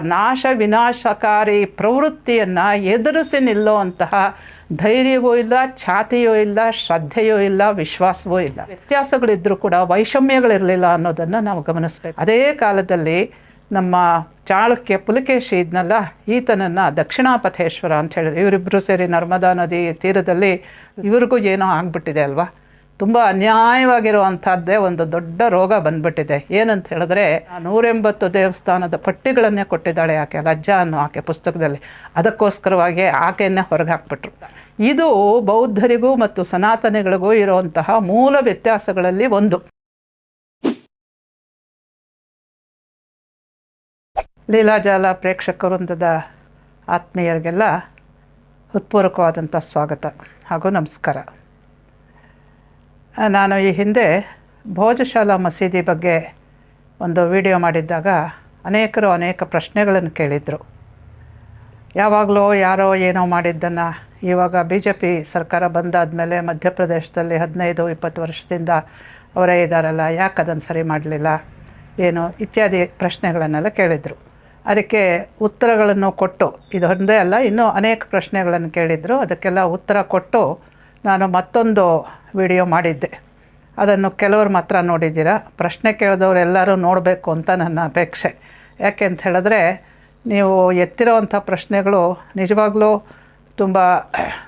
ನಾಶ ವಿನಾಶಕಾರಿ ಪ್ರವೃತ್ತಿಯನ್ನು ಎದುರಿಸಿ ನಿಲ್ಲುವಂತಹ ಧೈರ್ಯವೂ ಇಲ್ಲ ಛಾತಿಯೂ ಇಲ್ಲ, ಶ್ರದ್ಧೆಯೂ ಇಲ್ಲ, ವಿಶ್ವಾಸವೂ ಇಲ್ಲ. ವ್ಯತ್ಯಾಸಗಳಿದ್ದರೂ ಕೂಡ ವೈಷಮ್ಯಗಳಿರಲಿಲ್ಲ ಅನ್ನೋದನ್ನು ನಾವು ಗಮನಿಸಬೇಕು. ಅದೇ ಕಾಲದಲ್ಲಿ ನಮ್ಮ ಚಾಳುಕ್ಯ ಪುಲಕೇಶಿ ಇದ್ನಲ್ಲ, ಈತನನ್ನು ದಕ್ಷಿಣಾಪಥೇಶ್ವರ ಅಂತ ಹೇಳಿದ್ರು. ಇವರಿಬ್ಬರು ಸೇರಿ ನರ್ಮದಾ ನದಿ ತೀರದಲ್ಲಿ ಇವ್ರಿಗೂ ಏನೋ ಆಗಿಬಿಟ್ಟಿದೆ ಅಲ್ವಾ? ತುಂಬ ಅನ್ಯಾಯವಾಗಿರುವಂಥದ್ದೇ ಒಂದು ದೊಡ್ಡ ರೋಗ ಬಂದ್ಬಿಟ್ಟಿದೆ. ಏನಂತ ಹೇಳಿದ್ರೆ ನೂರೆಂಬತ್ತು ದೇವಸ್ಥಾನದ ಪಟ್ಟಿಗಳನ್ನೇ ಕೊಟ್ಟಿದ್ದಾಳೆ ಆಕೆ, ಲಜ್ಜಾ ಅನ್ನೋ ಆಕೆ ಪುಸ್ತಕದಲ್ಲಿ. ಅದಕ್ಕೋಸ್ಕರವಾಗಿ ಆಕೆಯನ್ನೇ ಹೊರಗೆ ಹಾಕ್ಬಿಟ್ರು. ಇದು ಬೌದ್ಧರಿಗೂ ಮತ್ತು ಸನಾತನಿಗಳಿಗೂ ಇರುವಂತಹ ಮೂಲ ವ್ಯತ್ಯಾಸಗಳಲ್ಲಿ ಒಂದು. ಲೀಲಾಜಾಲ ಪ್ರೇಕ್ಷಕ ವೃಂದದ ಆತ್ಮೀಯರಿಗೆಲ್ಲ ಹೃತ್ಪೂರ್ವಕವಾದಂಥ ಸ್ವಾಗತ ಹಾಗೂ ನಮಸ್ಕಾರ. ನಾನು ಈ ಹಿಂದೆ ಭೋಜಶಾಲಾ ಮಸೀದಿ ಬಗ್ಗೆ ಒಂದು ವಿಡಿಯೋ ಮಾಡಿದ್ದಾಗ ಅನೇಕರು ಅನೇಕ ಪ್ರಶ್ನೆಗಳನ್ನು ಕೇಳಿದರು. ಯಾವಾಗಲೋ ಯಾರೋ ಏನೋ ಮಾಡಿದ್ದನ್ನು ಇವಾಗ ಬಿ ಜೆ ಪಿ ಸರ್ಕಾರ ಬಂದಾದಮೇಲೆ ಮಧ್ಯಪ್ರದೇಶದಲ್ಲಿ ಹದಿನೈದು, ಇಪ್ಪತ್ತು ವರ್ಷದಿಂದ ಅವರೇ ಇದ್ದಾರಲ್ಲ ಯಾಕೆ ಅದನ್ನು ಸರಿ ಮಾಡಲಿಲ್ಲ, ಏನು ಇತ್ಯಾದಿ ಪ್ರಶ್ನೆಗಳನ್ನೆಲ್ಲ ಕೇಳಿದರು. ಅದಕ್ಕೆ ಉತ್ತರಗಳನ್ನು ಕೊಟ್ಟು, ಇದು ಒಂದೇ ಅಲ್ಲ, ಇನ್ನೂ ಅನೇಕ ಪ್ರಶ್ನೆಗಳನ್ನು ಕೇಳಿದರು. ಅದಕ್ಕೆಲ್ಲ ಉತ್ತರ ಕೊಟ್ಟು ನಾನು ಮತ್ತೊಂದು ವಿಡಿಯೋ ಮಾಡಿದ್ದೆ. ಅದನ್ನು ಕೆಲವರು ಮಾತ್ರ ನೋಡಿದ್ದೀರಾ? ಪ್ರಶ್ನೆ ಕೇಳಿದವರೆಲ್ಲರೂ ನೋಡಬೇಕು ಅಂತ ನನ್ನ ಅಪೇಕ್ಷೆ. ಯಾಕೆ ಅಂತ ಹೇಳಿದ್ರೆ, ನೀವು ಎತ್ತಿರೋವಂಥ ಪ್ರಶ್ನೆಗಳು ನಿಜವಾಗ್ಲೂ ತುಂಬ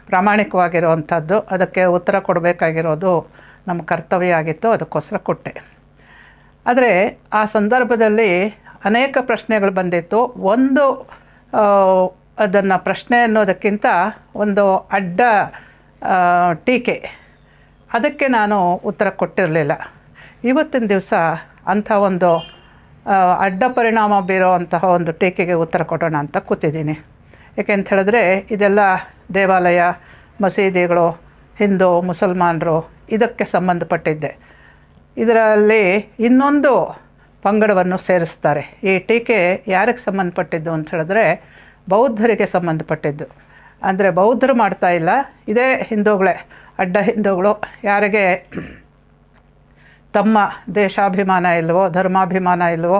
ಪ್ರಾಮಾಣಿಕವಾಗಿರುವಂಥದ್ದು. ಅದಕ್ಕೆ ಉತ್ತರ ಕೊಡಬೇಕಾಗಿರೋದು ನಮ್ಮ ಕರ್ತವ್ಯ ಆಗಿತ್ತು ಅದಕ್ಕೋಸ್ಕರ ಕೊಟ್ಟೆ. ಆದರೆ ಆ ಸಂದರ್ಭದಲ್ಲಿ ಅನೇಕ ಪ್ರಶ್ನೆಗಳು ಬಂದಿತ್ತು. ಒಂದು ಅದನ್ನು ಪ್ರಶ್ನೆ ಅನ್ನೋದಕ್ಕಿಂತ ಒಂದು ಅಡ್ಡ ಟೀಕೆ. ಅದಕ್ಕೆ ನಾನು ಉತ್ತರ ಕೊಟ್ಟಿರಲಿಲ್ಲ. ಇವತ್ತಿನ ದಿವಸ ಅಂಥ ಒಂದು ಅಡ್ಡ ಪರಿಣಾಮ ಬೀರೋ ಅಂತಹ ಒಂದು ಟೀಕೆಗೆ ಉತ್ತರ ಕೊಡೋಣ ಅಂತ ಕೂತಿದ್ದೀನಿ. ಯಾಕೆ ಅಂತ ಹೇಳಿದ್ರೆ, ಇದೆಲ್ಲ ದೇವಾಲಯ, ಮಸೀದಿಗಳು, ಹಿಂದೂ, ಮುಸಲ್ಮಾನರು ಇದಕ್ಕೆ ಸಂಬಂಧಪಟ್ಟಿದ್ದೆ. ಇದರಲ್ಲಿ ಇನ್ನೊಂದು ಪಂಗಡವನ್ನು ಸೇರಿಸ್ತಾರೆ. ಈ ಟೀಕೆ ಯಾರಿಗೆ ಸಂಬಂಧಪಟ್ಟಿದ್ದು ಅಂತ ಹೇಳಿದ್ರೆ, ಬೌದ್ಧರಿಗೆ ಸಂಬಂಧಪಟ್ಟಿದ್ದು. ಅಂದರೆ ಬೌದ್ಧರು ಮಾಡ್ತಾ ಇಲ್ಲ. ಇದೇ ಹಿಂದೂಗಳೇ, ಅಡ್ಡ ಹಿಂದೂಗಳು. ಯಾರಿಗೆ ತಮ್ಮ ದೇಶಾಭಿಮಾನ ಇಲ್ಲವೋ ಧರ್ಮಾಭಿಮಾನ ಇಲ್ಲವೋ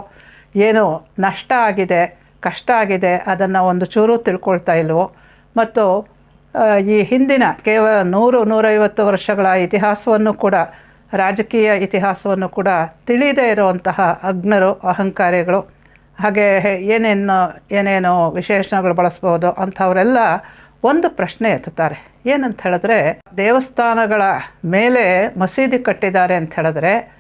ಏನು ನಷ್ಟ ಆಗಿದೆ, ಕಷ್ಟ ಆಗಿದೆ ಅದನ್ನು ಒಂದು ಚೂರು ತಿಳ್ಕೊಳ್ತಾ ಇಲ್ವೋ. ಮತ್ತು ಈ ಹಿಂದಿನ ಕೇವಲ ನೂರು, ನೂರೈವತ್ತು ವರ್ಷಗಳ ಇತಿಹಾಸವನ್ನು ಕೂಡ, ರಾಜಕೀಯ ಇತಿಹಾಸವನ್ನು ಕೂಡ ತಿಳಿದೇ ಇರುವಂತಹ ಅಗ್ನರು, ಅಹಂಕಾರಿಗಳು, ಹಾಗೆ ಏನೇನು ಏನೇನು ವಿಶೇಷಣಗಳು ಬಳಸ್ಬೋದು ಅಂಥವರೆಲ್ಲ ಒಂದು ಪ್ರಶ್ನೆ ಎತ್ತುತ್ತಾರೆ. ಏನಂತ ಹೇಳಿದ್ರೆ, ದೇವಸ್ಥಾನಗಳ ಮೇಲೆ ಮಸೀದಿ ಕಟ್ಟಿದ್ದಾರೆ ಅಂತ ಹೇಳಿದ್ರೆ,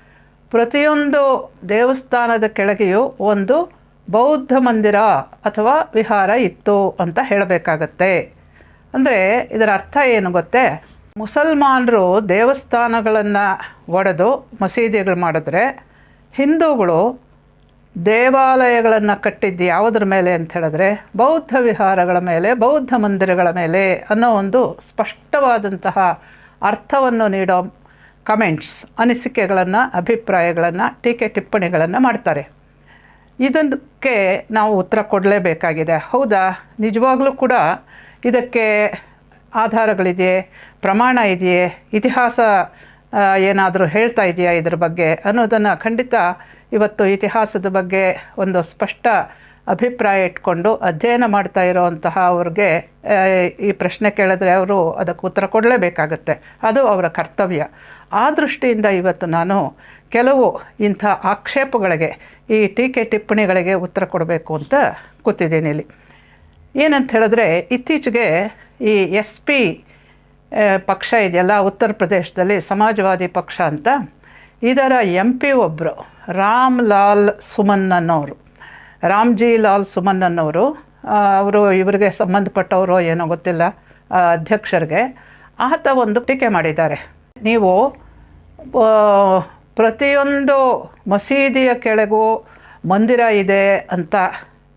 ಪ್ರತಿಯೊಂದು ದೇವಸ್ಥಾನದ ಕೆಳಗೆಯೂ ಒಂದು ಬೌದ್ಧ ಮಂದಿರ ಅಥವಾ ವಿಹಾರ ಇತ್ತು ಅಂತ ಹೇಳಬೇಕಾಗತ್ತೆ. ಅಂದರೆ ಇದರ ಅರ್ಥ ಏನು ಗೊತ್ತೇ? ಮುಸಲ್ಮಾನರು ದೇವಸ್ಥಾನಗಳನ್ನು ಒಡೆದು ಮಸೀದಿಗಳು ಮಾಡಿದ್ರೆ, ಹಿಂದೂಗಳು ದೇವಾಲಯಗಳನ್ನು ಕಟ್ಟಿದ್ದು ಯಾವುದ್ರ ಮೇಲೆ ಅಂತ ಹೇಳಿದ್ರೆ ಬೌದ್ಧ ವಿಹಾರಗಳ ಮೇಲೆ, ಬೌದ್ಧ ಮಂದಿರಗಳ ಮೇಲೆ ಅನ್ನೋ ಒಂದು ಸ್ಪಷ್ಟವಾದಂತಹ ಅರ್ಥವನ್ನು ನೀಡೋ ಕಮೆಂಟ್ಸ್ ಅನಿಸಿಕೆಗಳನ್ನು, ಅಭಿಪ್ರಾಯಗಳನ್ನು, ಟೀಕೆ ಟಿಪ್ಪಣಿಗಳನ್ನು ಮಾಡ್ತಾರೆ. ಇದಕ್ಕೆ ನಾವು ಉತ್ತರ ಕೊಡಲೇಬೇಕಾಗಿದೆ. ಹೌದಾ? ನಿಜವಾಗ್ಲೂ ಕೂಡ ಇದಕ್ಕೆ ಆಧಾರಗಳಿದೆಯೇ? ಪ್ರಮಾಣ ಇದೆಯೇ? ಇತಿಹಾಸ ಏನಾದರೂ ಹೇಳ್ತಾ ಇದೆಯಾ ಇದ್ರ ಬಗ್ಗೆ ಅನ್ನೋದನ್ನು ಖಂಡಿತ ಇವತ್ತು ಇತಿಹಾಸದ ಬಗ್ಗೆ ಒಂದು ಸ್ಪಷ್ಟ ಅಭಿಪ್ರಾಯ ಇಟ್ಕೊಂಡು ಅಧ್ಯಯನ ಮಾಡ್ತಾ ಇರೋವಂತಹ ಅವ್ರಿಗೆ ಈ ಪ್ರಶ್ನೆ ಕೇಳಿದ್ರೆ ಅವರು ಅದಕ್ಕೆ ಉತ್ತರ ಕೊಡಲೇಬೇಕಾಗತ್ತೆ. ಅದು ಅವರ ಕರ್ತವ್ಯ. ಆ ದೃಷ್ಟಿಯಿಂದ ಇವತ್ತು ನಾನು ಕೆಲವು ಇಂಥ ಆಕ್ಷೇಪಗಳಿಗೆ, ಈ ಟೀಕೆ ಟಿಪ್ಪಣಿಗಳಿಗೆ ಉತ್ತರ ಕೊಡಬೇಕು ಅಂತ ಕೂತಿದ್ದೀನಿ ಇಲ್ಲಿ. ಏನಂತ ಹೇಳಿದ್ರೆ, ಇತ್ತೀಚೆಗೆ ಈ ಎಸ್ ಪಿ ಪಕ್ಷ ಇದೆಯಲ್ಲ, ಉತ್ತರ ಪ್ರದೇಶದಲ್ಲಿ ಸಮಾಜವಾದಿ ಪಕ್ಷ ಅಂತ ಇದರ ಎಂ ಪಿ ಒಬ್ಬರು ರಾಮ್ ಲಾಲ್ ಸುಮನ್ ಅನ್ನೋರು ರಾಮ್ಜಿ ಲಾಲ್ ಸುಮನ್ ಅನ್ನೋರು ಅವರು ಇವರಿಗೆ ಸಂಬಂಧಪಟ್ಟವರು ಏನೋ ಗೊತ್ತಿಲ್ಲ ಅಧ್ಯಕ್ಷರಿಗೆ. ಆತ ಒಂದು ಟೀಕೆ ಮಾಡಿದ್ದಾರೆ. ನೀವು ಪ್ರತಿಯೊಂದು ಮಸೀದಿಯ ಕೆಳಗೂ ಮಂದಿರ ಇದೆ ಅಂತ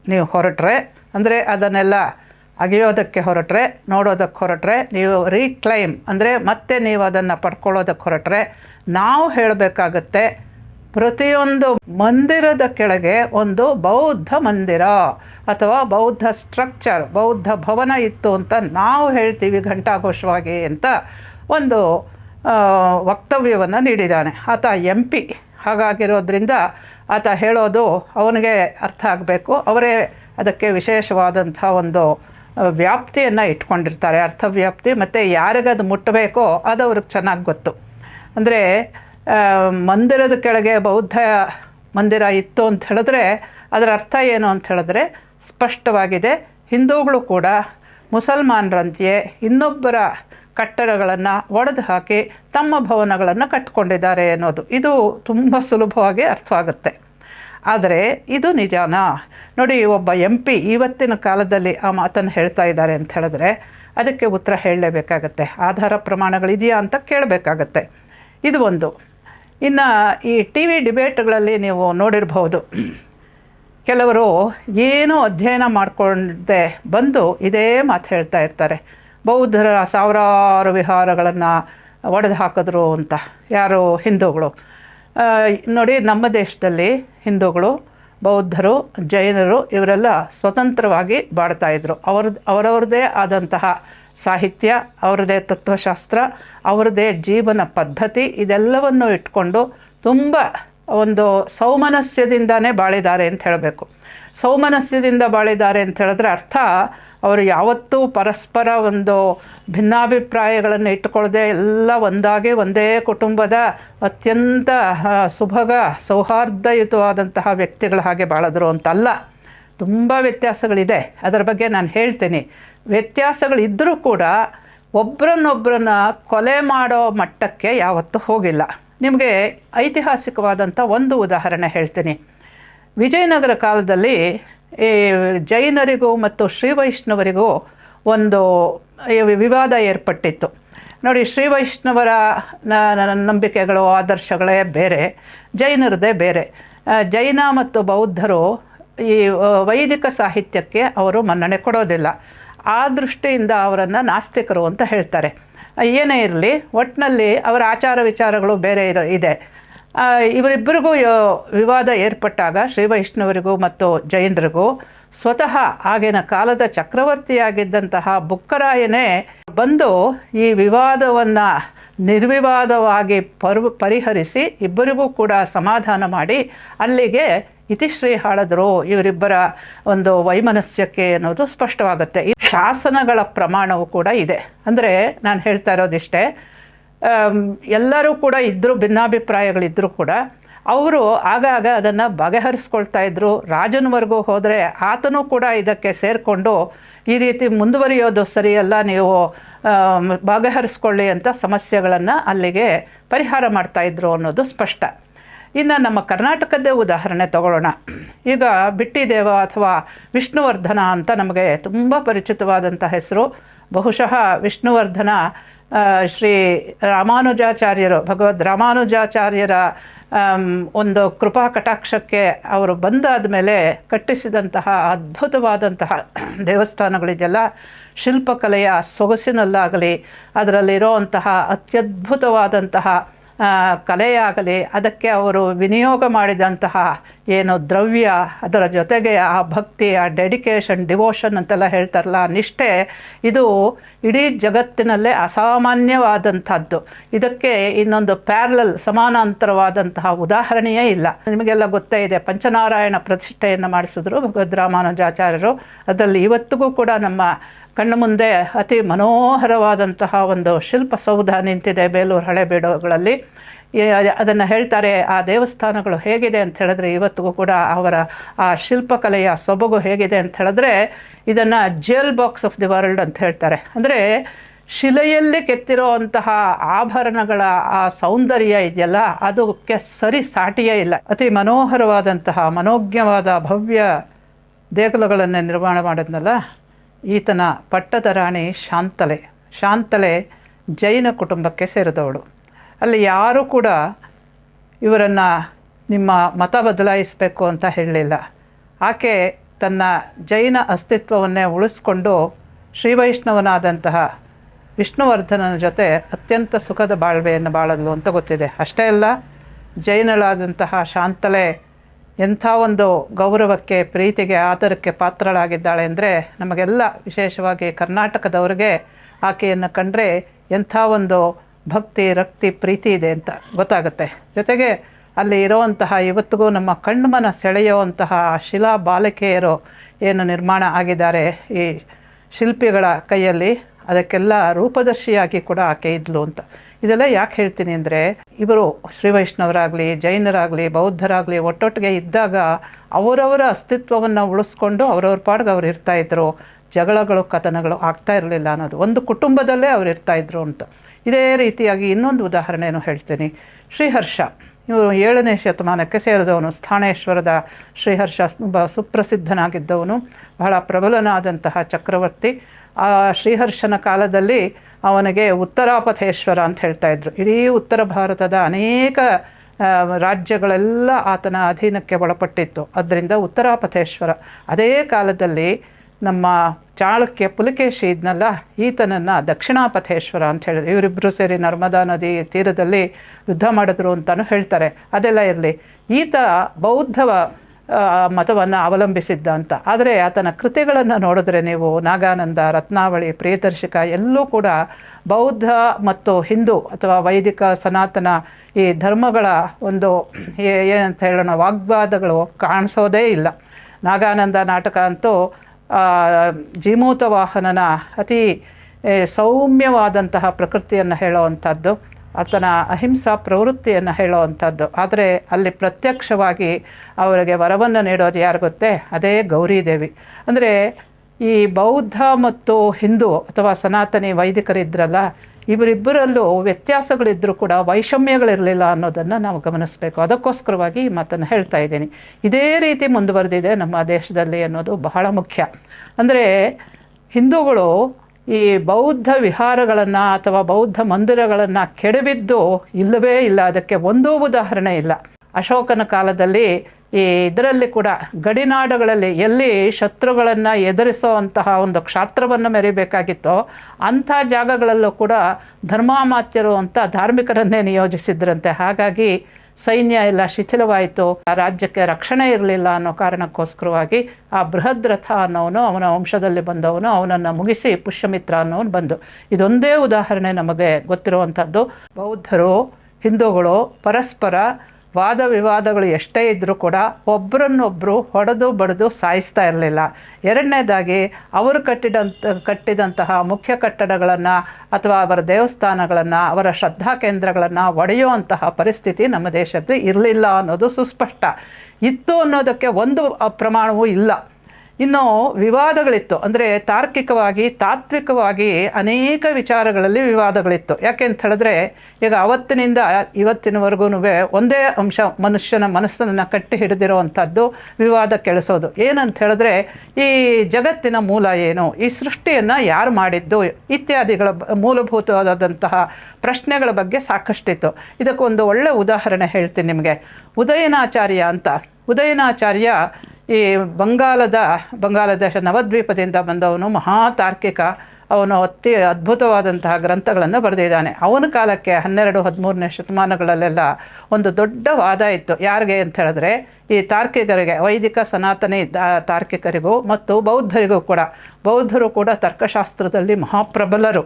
ನೀವು ಹೊರಟ್ರೆ, ಅಂದರೆ ಅದನ್ನೆಲ್ಲ ಅಗೆಯೋದಕ್ಕೆ ಹೊರಟ್ರೆ, ನೋಡೋದಕ್ಕೆ ಹೊರಟ್ರೆ, ನೀವು ರೀಕ್ಲೈಮ್ ಅಂದರೆ ಮತ್ತೆ ನೀವು ಅದನ್ನು ಪಡ್ಕೊಳ್ಳೋದಕ್ಕೆ ಹೊರಟ್ರೆ, ನಾವು ಹೇಳಬೇಕಾಗತ್ತೆ ಪ್ರತಿಯೊಂದು ಮಂದಿರದ ಕೆಳಗೆ ಒಂದು ಬೌದ್ಧ ಮಂದಿರ ಅಥವಾ ಬೌದ್ಧ ಸ್ಟ್ರಕ್ಚರ್ ಬೌದ್ಧ ಭವನ ಇತ್ತು ಅಂತ ನಾವು ಹೇಳ್ತೀವಿ ಘಂಟಾಘೋಷವಾಗಿ ಅಂತ ಒಂದು ವಕ್ತವ್ಯವನ್ನು ನೀಡಿದ್ದಾನೆ. ಆತ ಎಂ ಪಿ ಹಾಗಾಗಿರೋದ್ರಿಂದ ಆತ ಹೇಳೋದು ಅವನಿಗೆ ಅರ್ಥ ಆಗಬೇಕು. ಅವರೇ ಅದಕ್ಕೆ ವಿಶೇಷವಾದಂಥ ಒಂದು ವ್ಯಾಪ್ತಿಯನ್ನು ಇಟ್ಕೊಂಡಿರ್ತಾರೆ, ಅರ್ಥವ್ಯಾಪ್ತಿ ಮತ್ತು ಯಾರಿಗದು ಮುಟ್ಟಬೇಕೋ ಅದು ಅವ್ರಿಗೆ ಚೆನ್ನಾಗಿ ಗೊತ್ತು. ಅಂದರೆ ಮಂದಿರದ ಕೆಳಗೆ ಬೌದ್ಧ ಮಂದಿರ ಇತ್ತು ಅಂತ ಹೇಳಿದ್ರೆ ಅದರ ಅರ್ಥ ಏನು ಅಂತ ಹೇಳಿದ್ರೆ ಸ್ಪಷ್ಟವಾಗಿದೆ. ಹಿಂದೂಗಳು ಕೂಡ ಮುಸಲ್ಮಾನರಂತೆಯೇ ಇನ್ನೊಬ್ಬರ ಕಟ್ಟಡಗಳನ್ನು ಒಡೆದು ಹಾಕಿ ತಮ್ಮ ಭವನಗಳನ್ನು ಕಟ್ಟಿಕೊಂಡಿದ್ದಾರೆ ಅನ್ನೋದು. ಇದು ತುಂಬ ಸುಲಭವಾಗಿ ಅರ್ಥವಾಗುತ್ತೆ. ಆದರೆ ಇದು ನಿಜಾನಾ? ನೋಡಿ, ಒಬ್ಬ ಎಂ ಪಿ ಇವತ್ತಿನ ಕಾಲದಲ್ಲಿ ಆ ಮಾತನ್ನು ಹೇಳ್ತಾ ಇದ್ದಾರೆ ಅಂತ ಹೇಳಿದ್ರೆ ಅದಕ್ಕೆ ಉತ್ತರ ಹೇಳಲೇಬೇಕಾಗತ್ತೆ. ಆಧಾರ ಪ್ರಮಾಣಗಳಿದೆಯಾ ಅಂತ ಕೇಳಬೇಕಾಗತ್ತೆ. ಇದು ಒಂದು. ಇನ್ನು ಈ ಟಿ ವಿ ಡಿಬೇಟ್ಗಳಲ್ಲಿ ನೀವು ನೋಡಿರ್ಬೋದು ಕೆಲವರು ಏನೂ ಅಧ್ಯಯನ ಮಾಡಿಕೊಂಡೆ ಬಂದು ಇದೇ ಮಾತು ಹೇಳ್ತಾ ಇರ್ತಾರೆ. ಬೌದ್ಧರ ಸಾವಿರಾರು ವಿಹಾರಗಳನ್ನು ಒಡೆದು ಹಾಕಿದ್ರು ಅಂತ. ಯಾರು ಹಿಂದೂಗಳು. ನೋಡಿ, ನಮ್ಮ ದೇಶದಲ್ಲಿ ಹಿಂದೂಗಳು, ಬೌದ್ಧರು, ಜೈನರು ಇವರೆಲ್ಲ ಸ್ವತಂತ್ರವಾಗಿ ಬಾಳ್ತಾ ಇದ್ದರು ಅವ್ರ ಅವರವ್ರದ್ದೇ ಆದಂತಹ ಸಾಹಿತ್ಯ, ಅವರದೇ ತತ್ವಶಾಸ್ತ್ರ, ಅವರದೇ ಜೀವನ ಪದ್ಧತಿ, ಇದೆಲ್ಲವನ್ನು ಇಟ್ಕೊಂಡು ತುಂಬ ಒಂದು ಸೌಮನಸ್ಯದಿಂದಾನೇ ಬಾಳಿದ್ದಾರೆ ಅಂತ ಹೇಳಬೇಕು. ಸೌಮನಸ್ಯದಿಂದ ಬಾಳಿದ್ದಾರೆ ಅಂತ ಹೇಳಿದ್ರೆ ಅರ್ಥ ಅವರು ಯಾವತ್ತೂ ಪರಸ್ಪರ ಒಂದು ಭಿನ್ನಾಭಿಪ್ರಾಯಗಳನ್ನು ಇಟ್ಟುಕೊಳ್ಳದೆ ಎಲ್ಲ ಒಂದಾಗಿ ಒಂದೇ ಕುಟುಂಬದ ಅತ್ಯಂತ ಸುಭಗ, ಸೌಹಾರ್ದಯುತವಾದಂತಹ ವ್ಯಕ್ತಿಗಳ ಹಾಗೆ ಬಾಳಿದ್ರು ಅಂತಲ್ಲ. ತುಂಬ ವ್ಯತ್ಯಾಸಗಳಿದೆ. ಅದರ ಬಗ್ಗೆ ನಾನು ಹೇಳ್ತೀನಿ. ವ್ಯತ್ಯಾಸಗಳಿದ್ದರೂ ಕೂಡ ಒಬ್ಬರನ್ನೊಬ್ಬರನ್ನ ಕೊಲೆ ಮಾಡೋ ಮಟ್ಟಕ್ಕೆ ಯಾವತ್ತೂ ಹೋಗಿಲ್ಲ. ನಿಮಗೆ ಐತಿಹಾಸಿಕವಾದಂಥ ಒಂದು ಉದಾಹರಣೆ ಹೇಳ್ತೀನಿ. ವಿಜಯನಗರ ಕಾಲದಲ್ಲಿ ಈ ಜೈನರಿಗೂ ಮತ್ತು ಶ್ರೀ ವೈಷ್ಣವರಿಗೂ ಒಂದು ವಿವಾದ ಏರ್ಪಟ್ಟಿತ್ತು. ನೋಡಿ, ಶ್ರೀ ವೈಷ್ಣವರ ನಂಬಿಕೆಗಳು, ಆದರ್ಶಗಳೇ ಬೇರೆ, ಜೈನರದೇ ಬೇರೆ. ಜೈನ ಮತ್ತು ಬೌದ್ಧರು ಈ ವೈದಿಕ ಸಾಹಿತ್ಯಕ್ಕೆ ಅವರು ಮನ್ನಣೆ ಕೊಡೋದಿಲ್ಲ. ಆ ದೃಷ್ಟಿಯಿಂದ ಅವರನ್ನು ನಾಸ್ತಿಕರು ಅಂತ ಹೇಳ್ತಾರೆ. ಏನೇ ಇರಲಿ ಒಟ್ಟಿನಲ್ಲಿ ಅವರ ಆಚಾರ ವಿಚಾರಗಳು ಬೇರೆ ಇರೋ, ಇದೆ. ಇವರಿಬ್ಬರಿಗೂ ವಿವಾದ ಏರ್ಪಟ್ಟಾಗ ಶ್ರೀ ವೈಷ್ಣವರಿಗೂ ಮತ್ತು ಜೈನರಿಗೂ ಸ್ವತಃ ಆಗಿನ ಕಾಲದ ಚಕ್ರವರ್ತಿಯಾಗಿದ್ದಂತಹ ಬುಕ್ಕರಾಯನೇ ಬಂದು ಈ ವಿವಾದವನ್ನು ನಿರ್ವಿವಾದವಾಗಿ ಪರ್ ಪರಿಹರಿಸಿ ಇಬ್ಬರಿಗೂ ಕೂಡ ಸಮಾಧಾನ ಮಾಡಿ ಅಲ್ಲಿಗೆ ಇತಿಶ್ರೀ ಹಾಡಿದ್ರು ಇವರಿಬ್ಬರ ಒಂದು ವೈಮನಸ್ಯಕ್ಕೆ ಅನ್ನೋದು ಸ್ಪಷ್ಟವಾಗುತ್ತೆ. ಈ ಶಾಸನಗಳ ಪ್ರಮಾಣವು ಕೂಡ ಇದೆ. ಅಂದರೆ ನಾನು ಹೇಳ್ತಾ ಇರೋದಿಷ್ಟೇ ಎಲ್ಲರೂ ಕೂಡ ಇದ್ದರೂ ಭಿನ್ನಾಭಿಪ್ರಾಯಗಳಿದ್ದರೂ ಕೂಡ ಅವರು ಆಗಾಗ ಅದನ್ನು ಬಗೆಹರಿಸ್ಕೊಳ್ತಾ ಇದ್ದರು ರಾಜನವರೆಗೂ ಹೋದರೆ ಆತನೂ ಕೂಡ ಇದಕ್ಕೆ ಸೇರಿಕೊಂಡು ಈ ರೀತಿ ಮುಂದುವರಿಯೋದು ಸರಿಯಲ್ಲ, ನೀವು ಬಗೆಹರಿಸ್ಕೊಳ್ಳಿ ಅಂತ ಸಮಸ್ಯೆಗಳನ್ನು ಅಲ್ಲಿಗೆ ಪರಿಹಾರ ಮಾಡ್ತಾಯಿದ್ರು ಅನ್ನೋದು ಸ್ಪಷ್ಟ. ಇನ್ನು ನಮ್ಮ ಕರ್ನಾಟಕದ್ದೇ ಉದಾಹರಣೆ ತಗೊಳ್ಳೋಣ. ಈಗ ಬಿಟ್ಟಿದೇವ ಅಥವಾ ವಿಷ್ಣುವರ್ಧನ ಅಂತ ನಮಗೆ ತುಂಬ ಪರಿಚಿತವಾದಂಥ ಹೆಸರು. ಬಹುಶಃ ವಿಷ್ಣುವರ್ಧನ ಶ್ರೀ ರಾಮಾನುಜಾಚಾರ್ಯರು ಭಗವದ್ ರಾಮಾನುಜಾಚಾರ್ಯರ ಒಂದು ಕೃಪಾ ಕಟಾಕ್ಷಕ್ಕೆ ಅವರು ಬಂದಾದ ಮೇಲೆ ಕಟ್ಟಿಸಿದಂತಹ ಅದ್ಭುತವಾದಂತಹ ದೇವಸ್ಥಾನಗಳಿದೆಯಲ್ಲ ಶಿಲ್ಪಕಲೆಯ ಸೊಗಸಿನಲ್ಲಾಗಲಿ ಅದರಲ್ಲಿರೋಂತಹ ಅತ್ಯದ್ಭುತವಾದಂತಹ ಆ, ಕಲೆಯಾಗಲಿ, ಅದಕ್ಕೆ ಅವರು ವಿನಿಯೋಗ ಮಾಡಿದಂತಹ ಏನು ದ್ರವ್ಯ, ಅದರ ಜೊತೆಗೆ ಆ ಭಕ್ತಿ, ಆ ಡೆಡಿಕೇಶನ್ ಡಿವೋಷನ್ ಅಂತೆಲ್ಲ ಹೇಳ್ತಾರಲ್ಲ ನಿಷ್ಠೆ, ಇದು ಇಡೀ ಜಗತ್ತಿನಲ್ಲೇ ಅಸಾಮಾನ್ಯವಾದಂಥದ್ದು. ಇದಕ್ಕೆ ಇನ್ನೊಂದು ಪ್ಯಾರಲಲ್ ಸಮಾನಾಂತರವಾದಂತಹ ಉದಾಹರಣೆಯೇ ಇಲ್ಲ. ನಿಮಗೆಲ್ಲ ಗೊತ್ತೇ ಇದೆ, ಪಂಚನಾರಾಯಣ ಪ್ರತಿಷ್ಠೆಯನ್ನು ಮಾಡಿಸಿದ್ರು ಭಗವದ್ ರಾಮಾನುಜಾಚಾರ್ಯರು ಅದರಲ್ಲಿ ಇವತ್ತಿಗೂ ಕೂಡ ನಮ್ಮ ಕಣ್ಣು ಮುಂದೆ ಅತಿ ಮನೋಹರವಾದಂತಹ ಒಂದು ಶಿಲ್ಪಸೌಧ ನಿಂತಿದೆ ಬೇಲೂರು ಹಳೆಬೀಡುಗಳಲ್ಲಿ ಅದನ್ನು ಹೇಳ್ತಾರೆ, ಆ ದೇವಸ್ಥಾನಗಳು ಹೇಗಿದೆ ಅಂತ ಹೇಳಿದ್ರೆ ಇವತ್ತಿಗೂ ಕೂಡ ಅವರ ಆ ಶಿಲ್ಪಕಲೆಯ ಸೊಬಗು ಹೇಗಿದೆ ಅಂತ ಹೇಳಿದ್ರೆ ಇದನ್ನು jewel box of the world ಅಂತ ಹೇಳ್ತಾರೆ. ಅಂದರೆ ಶಿಲೆಯಲ್ಲಿ ಕೆತ್ತಿರುವಂತಹ ಆಭರಣಗಳ ಆ ಸೌಂದರ್ಯ ಇದೆಯಲ್ಲ, ಅದಕ್ಕೆ ಸರಿ ಸಾಟಿಯೇ ಇಲ್ಲ. ಅತಿ ಮನೋಹರವಾದಂತಹ ಮನೋಜ್ಞವಾದ ಭವ್ಯ ದೇಗುಲಗಳನ್ನು ನಿರ್ಮಾಣ ಮಾಡಿದ್ನಲ್ಲ ಈತನ ಪಟ್ಟದ ರಾಣಿ ಶಾಂತಲೆ. ಶಾಂತಲೆ ಜೈನ ಕುಟುಂಬಕ್ಕೆ ಸೇರಿದವಳು. ಅಲ್ಲಿ ಯಾರೂ ಕೂಡ ಇವರನ್ನು ನಿಮ್ಮ ಮತ ಬದಲಾಯಿಸಬೇಕು ಅಂತ ಹೇಳಲಿಲ್ಲ. ಆಕೆ ತನ್ನ ಜೈನ ಅಸ್ತಿತ್ವವನ್ನೇ ಉಳಿಸ್ಕೊಂಡು ಶ್ರೀವೈಷ್ಣವನಾದಂತಹ ವಿಷ್ಣುವರ್ಧನನ ಜೊತೆ ಅತ್ಯಂತ ಸುಖದ ಬಾಳ್ವೆಯನ್ನು ಬಾಳಲು ಅಂತ ಗೊತ್ತಿದೆ. ಅಷ್ಟೇ ಅಲ್ಲ, ಜೈನಳಾದಂತಹ ಶಾಂತಲೆ ಎಂಥ ಒಂದು ಗೌರವಕ್ಕೆ, ಪ್ರೀತಿಗೆ, ಆದರಕ್ಕೆ ಪಾತ್ರಳಾಗಿದ್ದಾಳೆ ಅಂದರೆ ನಮಗೆಲ್ಲ ವಿಶೇಷವಾಗಿ ಕರ್ನಾಟಕದವರಿಗೆ ಆಕೆಯನ್ನು ಕಂಡ್ರೆ ಎಂಥ ಒಂದು ಭಕ್ತಿ, ರಕ್ತಿ, ಪ್ರೀತಿ ಇದೆ ಅಂತ ಗೊತ್ತಾಗುತ್ತೆ. ಜೊತೆಗೆ ಅಲ್ಲಿ ಇರೋವಂತಹ ಇವತ್ತಿಗೂ ನಮ್ಮ ಕಣ್ಮನ ಸೆಳೆಯುವಂತಹ ಶಿಲಾ ಬಾಲಕಿಯರು ಏನು ನಿರ್ಮಾಣ ಆಗಿದ್ದಾರೆ ಈ ಶಿಲ್ಪಿಗಳ ಕೈಯಲ್ಲಿ, ಅದಕ್ಕೆಲ್ಲ ರೂಪದರ್ಶಿಯಾಗಿ ಕೂಡ ಆಕೆ ಇದ್ಲು ಅಂತ. ಇದೆಲ್ಲ ಯಾಕೆ ಹೇಳ್ತೀನಿ ಅಂದರೆ, ಇವರು ಶ್ರೀ ವೈಷ್ಣವರಾಗಲಿ, ಜೈನರಾಗಲಿ, ಬೌದ್ಧರಾಗಲಿ ಒಟ್ಟೊಟ್ಟಿಗೆ ಇದ್ದಾಗ ಅವರವರ ಅಸ್ತಿತ್ವವನ್ನು ಉಳಿಸ್ಕೊಂಡು ಅವರವ್ರ ಪಾಡ್ಗೆ ಅವ್ರು ಇರ್ತಾಯಿದ್ರು ಜಗಳಗಳು, ಕಥನಗಳು ಆಗ್ತಾ ಇರಲಿಲ್ಲ ಅನ್ನೋದು. ಒಂದು ಕುಟುಂಬದಲ್ಲೇ ಅವ್ರು ಇರ್ತಾಯಿದ್ರು ಅಂತ. ಇದೇ ರೀತಿಯಾಗಿ ಇನ್ನೊಂದು ಉದಾಹರಣೆಯನ್ನು ಹೇಳ್ತೀನಿ. ಶ್ರೀಹರ್ಷ. ಇವರು ಏಳನೇ ಶತಮಾನಕ್ಕೆ ಸೇರಿದವನು. ಸ್ಥಾನೇಶ್ವರದ ಶ್ರೀಹರ್ಷ ಸುಪ್ರಸಿದ್ಧನಾಗಿದ್ದವನು. ಬಹಳ ಪ್ರಬಲನಾದಂತಹ ಚಕ್ರವರ್ತಿ. ಆ ಶ್ರೀಹರ್ಷನ ಕಾಲದಲ್ಲಿ ಅವನಿಗೆ ಉತ್ತರಾಪಥೇಶ್ವರ ಅಂತ ಹೇಳ್ತಾ ಇದ್ರು. ಇಡೀ ಉತ್ತರ ಭಾರತದ ಅನೇಕ ರಾಜ್ಯಗಳೆಲ್ಲ ಆತನ ಅಧೀನಕ್ಕೆ ಒಳಪಟ್ಟಿತ್ತು. ಅದರಿಂದ ಉತ್ತರಾಪಥೇಶ್ವರ. ಅದೇ ಕಾಲದಲ್ಲಿ ನಮ್ಮ ಚಾಳುಕ್ಯ ಪುಲಕೇಶಿ ಇದ್ನಲ್ಲ ಈತನನ್ನು ದಕ್ಷಿಣಾಪಥೇಶ್ವರ ಅಂತ ಹೇಳಿದ್ರು. ಇವರಿಬ್ಬರು ಸೇರಿ ನರ್ಮದಾ ನದಿ ತೀರದಲ್ಲಿ ಯುದ್ಧ ಮಾಡಿದ್ರು ಅಂತಲೂ ಹೇಳ್ತಾರೆ. ಅದೆಲ್ಲ ಇರಲಿ. ಈತ ಬೌದ್ಧ ಮತವನ್ನು ಅವಲಂಬಿಸಿದ್ದ ಅಂತ ಆದರೆ ಆತನ ಕೃತಿಗಳನ್ನು ನೋಡಿದ್ರೆ ನೀವು ನಾಗಾನಂದ, ರತ್ನಾವಳಿ, ಪ್ರಿಯದರ್ಶಿಕ ಎಲ್ಲೂ ಕೂಡ ಬೌದ್ಧ ಮತ್ತು ಹಿಂದೂ ಅಥವಾ ವೈದಿಕ ಸನಾತನ ಈ ಧರ್ಮಗಳ ಒಂದು ಏನಂತ ಹೇಳೋಣ, ವಾಗ್ವಾದಗಳು ಕಾಣಿಸೋದೇ ಇಲ್ಲ. ನಾಗಾನಂದ ನಾಟಕ ಅಂತೂ ಜೀಮೂತ ವಾಹನನ ಅತಿ ಸೌಮ್ಯವಾದಂತಹ ಪ್ರಕೃತಿಯನ್ನು ಹೇಳುವಂಥದ್ದು ಆತನ ಅಹಿಂಸಾ ಪ್ರವೃತ್ತಿಯನ್ನು ಹೇಳುವಂಥದ್ದು ಆದರೆ ಅಲ್ಲಿ ಪ್ರತ್ಯಕ್ಷವಾಗಿ ಅವರಿಗೆ ವರವನ್ನು ನೀಡೋದು ಯಾರು ಗೊತ್ತೇ? ಅದೇ ಗೌರಿದೇವಿ ಅಂದರೆ ಈ ಬೌದ್ಧ ಮತ್ತು ಹಿಂದೂ ಅಥವಾ ಸನಾತನಿ ವೈದಿಕರಿದ್ರಲ್ಲ ಇವರಿಬ್ಬರಲ್ಲೂ ವ್ಯತ್ಯಾಸಗಳಿದ್ದರೂ ಕೂಡ ವೈಷಮ್ಯಗಳಿರಲಿಲ್ಲ ಅನ್ನೋದನ್ನು ನಾವು ಗಮನಿಸಬೇಕು. ಅದಕ್ಕೋಸ್ಕರವಾಗಿ ಈ ಮಾತನ್ನು ಹೇಳ್ತಾ ಇದ್ದೀನಿ. ಇದೇ ರೀತಿ ಮುಂದುವರೆದಿದೆ ನಮ್ಮ ದೇಶದಲ್ಲಿ ಅನ್ನೋದು ಬಹಳ ಮುಖ್ಯ. ಅಂದರೆ ಹಿಂದೂಗಳು ಈ ಬೌದ್ಧ ವಿಹಾರಗಳನ್ನು ಅಥವಾ ಬೌದ್ಧ ಮಂದಿರಗಳನ್ನು ಕೆಡವಿದ್ದು ಇಲ್ಲವೇ ಇಲ್ಲ. ಅದಕ್ಕೆ ಒಂದೂ ಉದಾಹರಣೆ ಇಲ್ಲ. ಅಶೋಕನ ಕಾಲದಲ್ಲಿ ಈ ಇದರಲ್ಲಿ ಕೂಡ ಗಡಿನಾಡುಗಳಲ್ಲಿ ಎಲ್ಲಿ ಶತ್ರುಗಳನ್ನು ಎದುರಿಸುವಂತಹ ಒಂದು ಕ್ಷಾತ್ರವನ್ನು ಮೆರಿಬೇಕಾಗಿತ್ತೋ ಅಂಥ ಜಾಗಗಳಲ್ಲೂ ಕೂಡ ಧರ್ಮಾಮಾತ್ಯರು ಅಂತ ಧಾರ್ಮಿಕರನ್ನೇ ನಿಯೋಜಿಸಿದ್ರಂತೆ. ಹಾಗಾಗಿ ಸೈನ್ಯ ಎಲ್ಲ ಶಿಥಿಲವಾಯಿತು, ಆ ರಾಜ್ಯಕ್ಕೆ ರಕ್ಷಣೆ ಇರಲಿಲ್ಲ ಅನ್ನೋ ಕಾರಣಕ್ಕೋಸ್ಕರವಾಗಿ ಆ ಬೃಹದ್ರಥ ಅನ್ನೋನು ಅವನ ವಂಶದಲ್ಲಿ ಬಂದವನು, ಅವನನ್ನು ಮುಗಿಸಿ ಪುಷ್ಯಮಿತ್ರ ಅನ್ನೋನು ಬಂದು. ಇದೊಂದೇ ಉದಾಹರಣೆ ನಮಗೆ ಗೊತ್ತಿರುವಂಥದ್ದು. ಬೌದ್ಧರು, ಹಿಂದೂಗಳು ಪರಸ್ಪರ ವಾದ ವಿವಾದಗಳು ಎಷ್ಟೇ ಇದ್ದರೂ ಕೂಡ ಒಬ್ಬರನ್ನೊಬ್ಬರು ಹೊಡೆದು ಬಡಿದು ಸಾಯಿಸ್ತಾ ಇರಲಿಲ್ಲ. ಎರಡನೇದಾಗಿ ಅವರು ಕಟ್ಟಿದಂಥ ಕಟ್ಟಿದಂತಹ ಮುಖ್ಯ ಕಟ್ಟಡಗಳನ್ನು ಅಥವಾ ಅವರ ದೇವಸ್ಥಾನಗಳನ್ನು, ಅವರ ಶ್ರದ್ಧಾ ಕೇಂದ್ರಗಳನ್ನು ಒಡೆಯುವಂತಹ ಪರಿಸ್ಥಿತಿ ನಮ್ಮ ದೇಶದಲ್ಲಿ ಇರಲಿಲ್ಲ ಅನ್ನೋದು ಸುಸ್ಪಷ್ಟ. ಇತ್ತು ಅನ್ನೋದಕ್ಕೆ ಒಂದು ಪ್ರಮಾಣವೂ ಇಲ್ಲ. ಇನ್ನು ವಿವಾದಗಳಿತ್ತು. ಅಂದರೆ ತಾರ್ಕಿಕವಾಗಿ, ತಾತ್ವಿಕವಾಗಿ ಅನೇಕ ವಿಚಾರಗಳಲ್ಲಿ ವಿವಾದಗಳಿತ್ತು. ಯಾಕೆ ಅಂತ ಹೇಳಿದ್ರೆ, ಈಗ ಅವತ್ತಿನಿಂದ ಇವತ್ತಿನವರೆಗೂ ಒಂದೇ ಅಂಶ ಮನುಷ್ಯನ ಮನಸ್ಸನ್ನು ಕಟ್ಟಿ ಹಿಡಿದಿರುವಂಥದ್ದು ವಿವಾದ ಕೆಳಿಸೋದು ಏನಂತ ಹೇಳಿದ್ರೆ, ಈ ಜಗತ್ತಿನ ಮೂಲ ಏನು? ಈ ಸೃಷ್ಟಿಯನ್ನು ಯಾರು ಮಾಡಿದ್ದು? ಇತ್ಯಾದಿಗಳ ಮೂಲಭೂತವಾದಂತಹ ಪ್ರಶ್ನೆಗಳ ಬಗ್ಗೆ ಸಾಕಷ್ಟಿತ್ತು. ಇದಕ್ಕೊಂದು ಒಳ್ಳೆ ಉದಾಹರಣೆ ಹೇಳ್ತೀನಿ ನಿಮಗೆ. ಉದಯನಾಚಾರ್ಯ ಅಂತ ಉದಯನಾಚಾರ್ಯ ಈ ಬಂಗಾಲದ ಬಂಗಾಲದೇಶ ನವದ್ವೀಪದಿಂದ ಬಂದವನು ಮಹಾ ತಾರ್ಕಿಕ ಅವನು ಅತಿ ಅದ್ಭುತವಾದಂತಹ ಗ್ರಂಥಗಳನ್ನು ಬರೆದಿದ್ದಾನೆ. ಅವನ ಕಾಲಕ್ಕೆ ಹನ್ನೆರಡು, ಹದಿಮೂರನೇ ಶತಮಾನಗಳಲ್ಲೆಲ್ಲ ಒಂದು ದೊಡ್ಡ ವಾದ ಇತ್ತು. ಯಾರಿಗೆ ಅಂತ ಹೇಳಿದ್ರೆ, ಈ ತಾರ್ಕಿಕರಿಗೆ, ವೈದಿಕ ಸನಾತನಿ ತಾರ್ಕಿಕರಿಗೂ ಮತ್ತು ಬೌದ್ಧರಿಗೂ ಕೂಡ. ಬೌದ್ಧರು ಕೂಡ ತರ್ಕಶಾಸ್ತ್ರದಲ್ಲಿ ಮಹಾಪ್ರಬಲರು.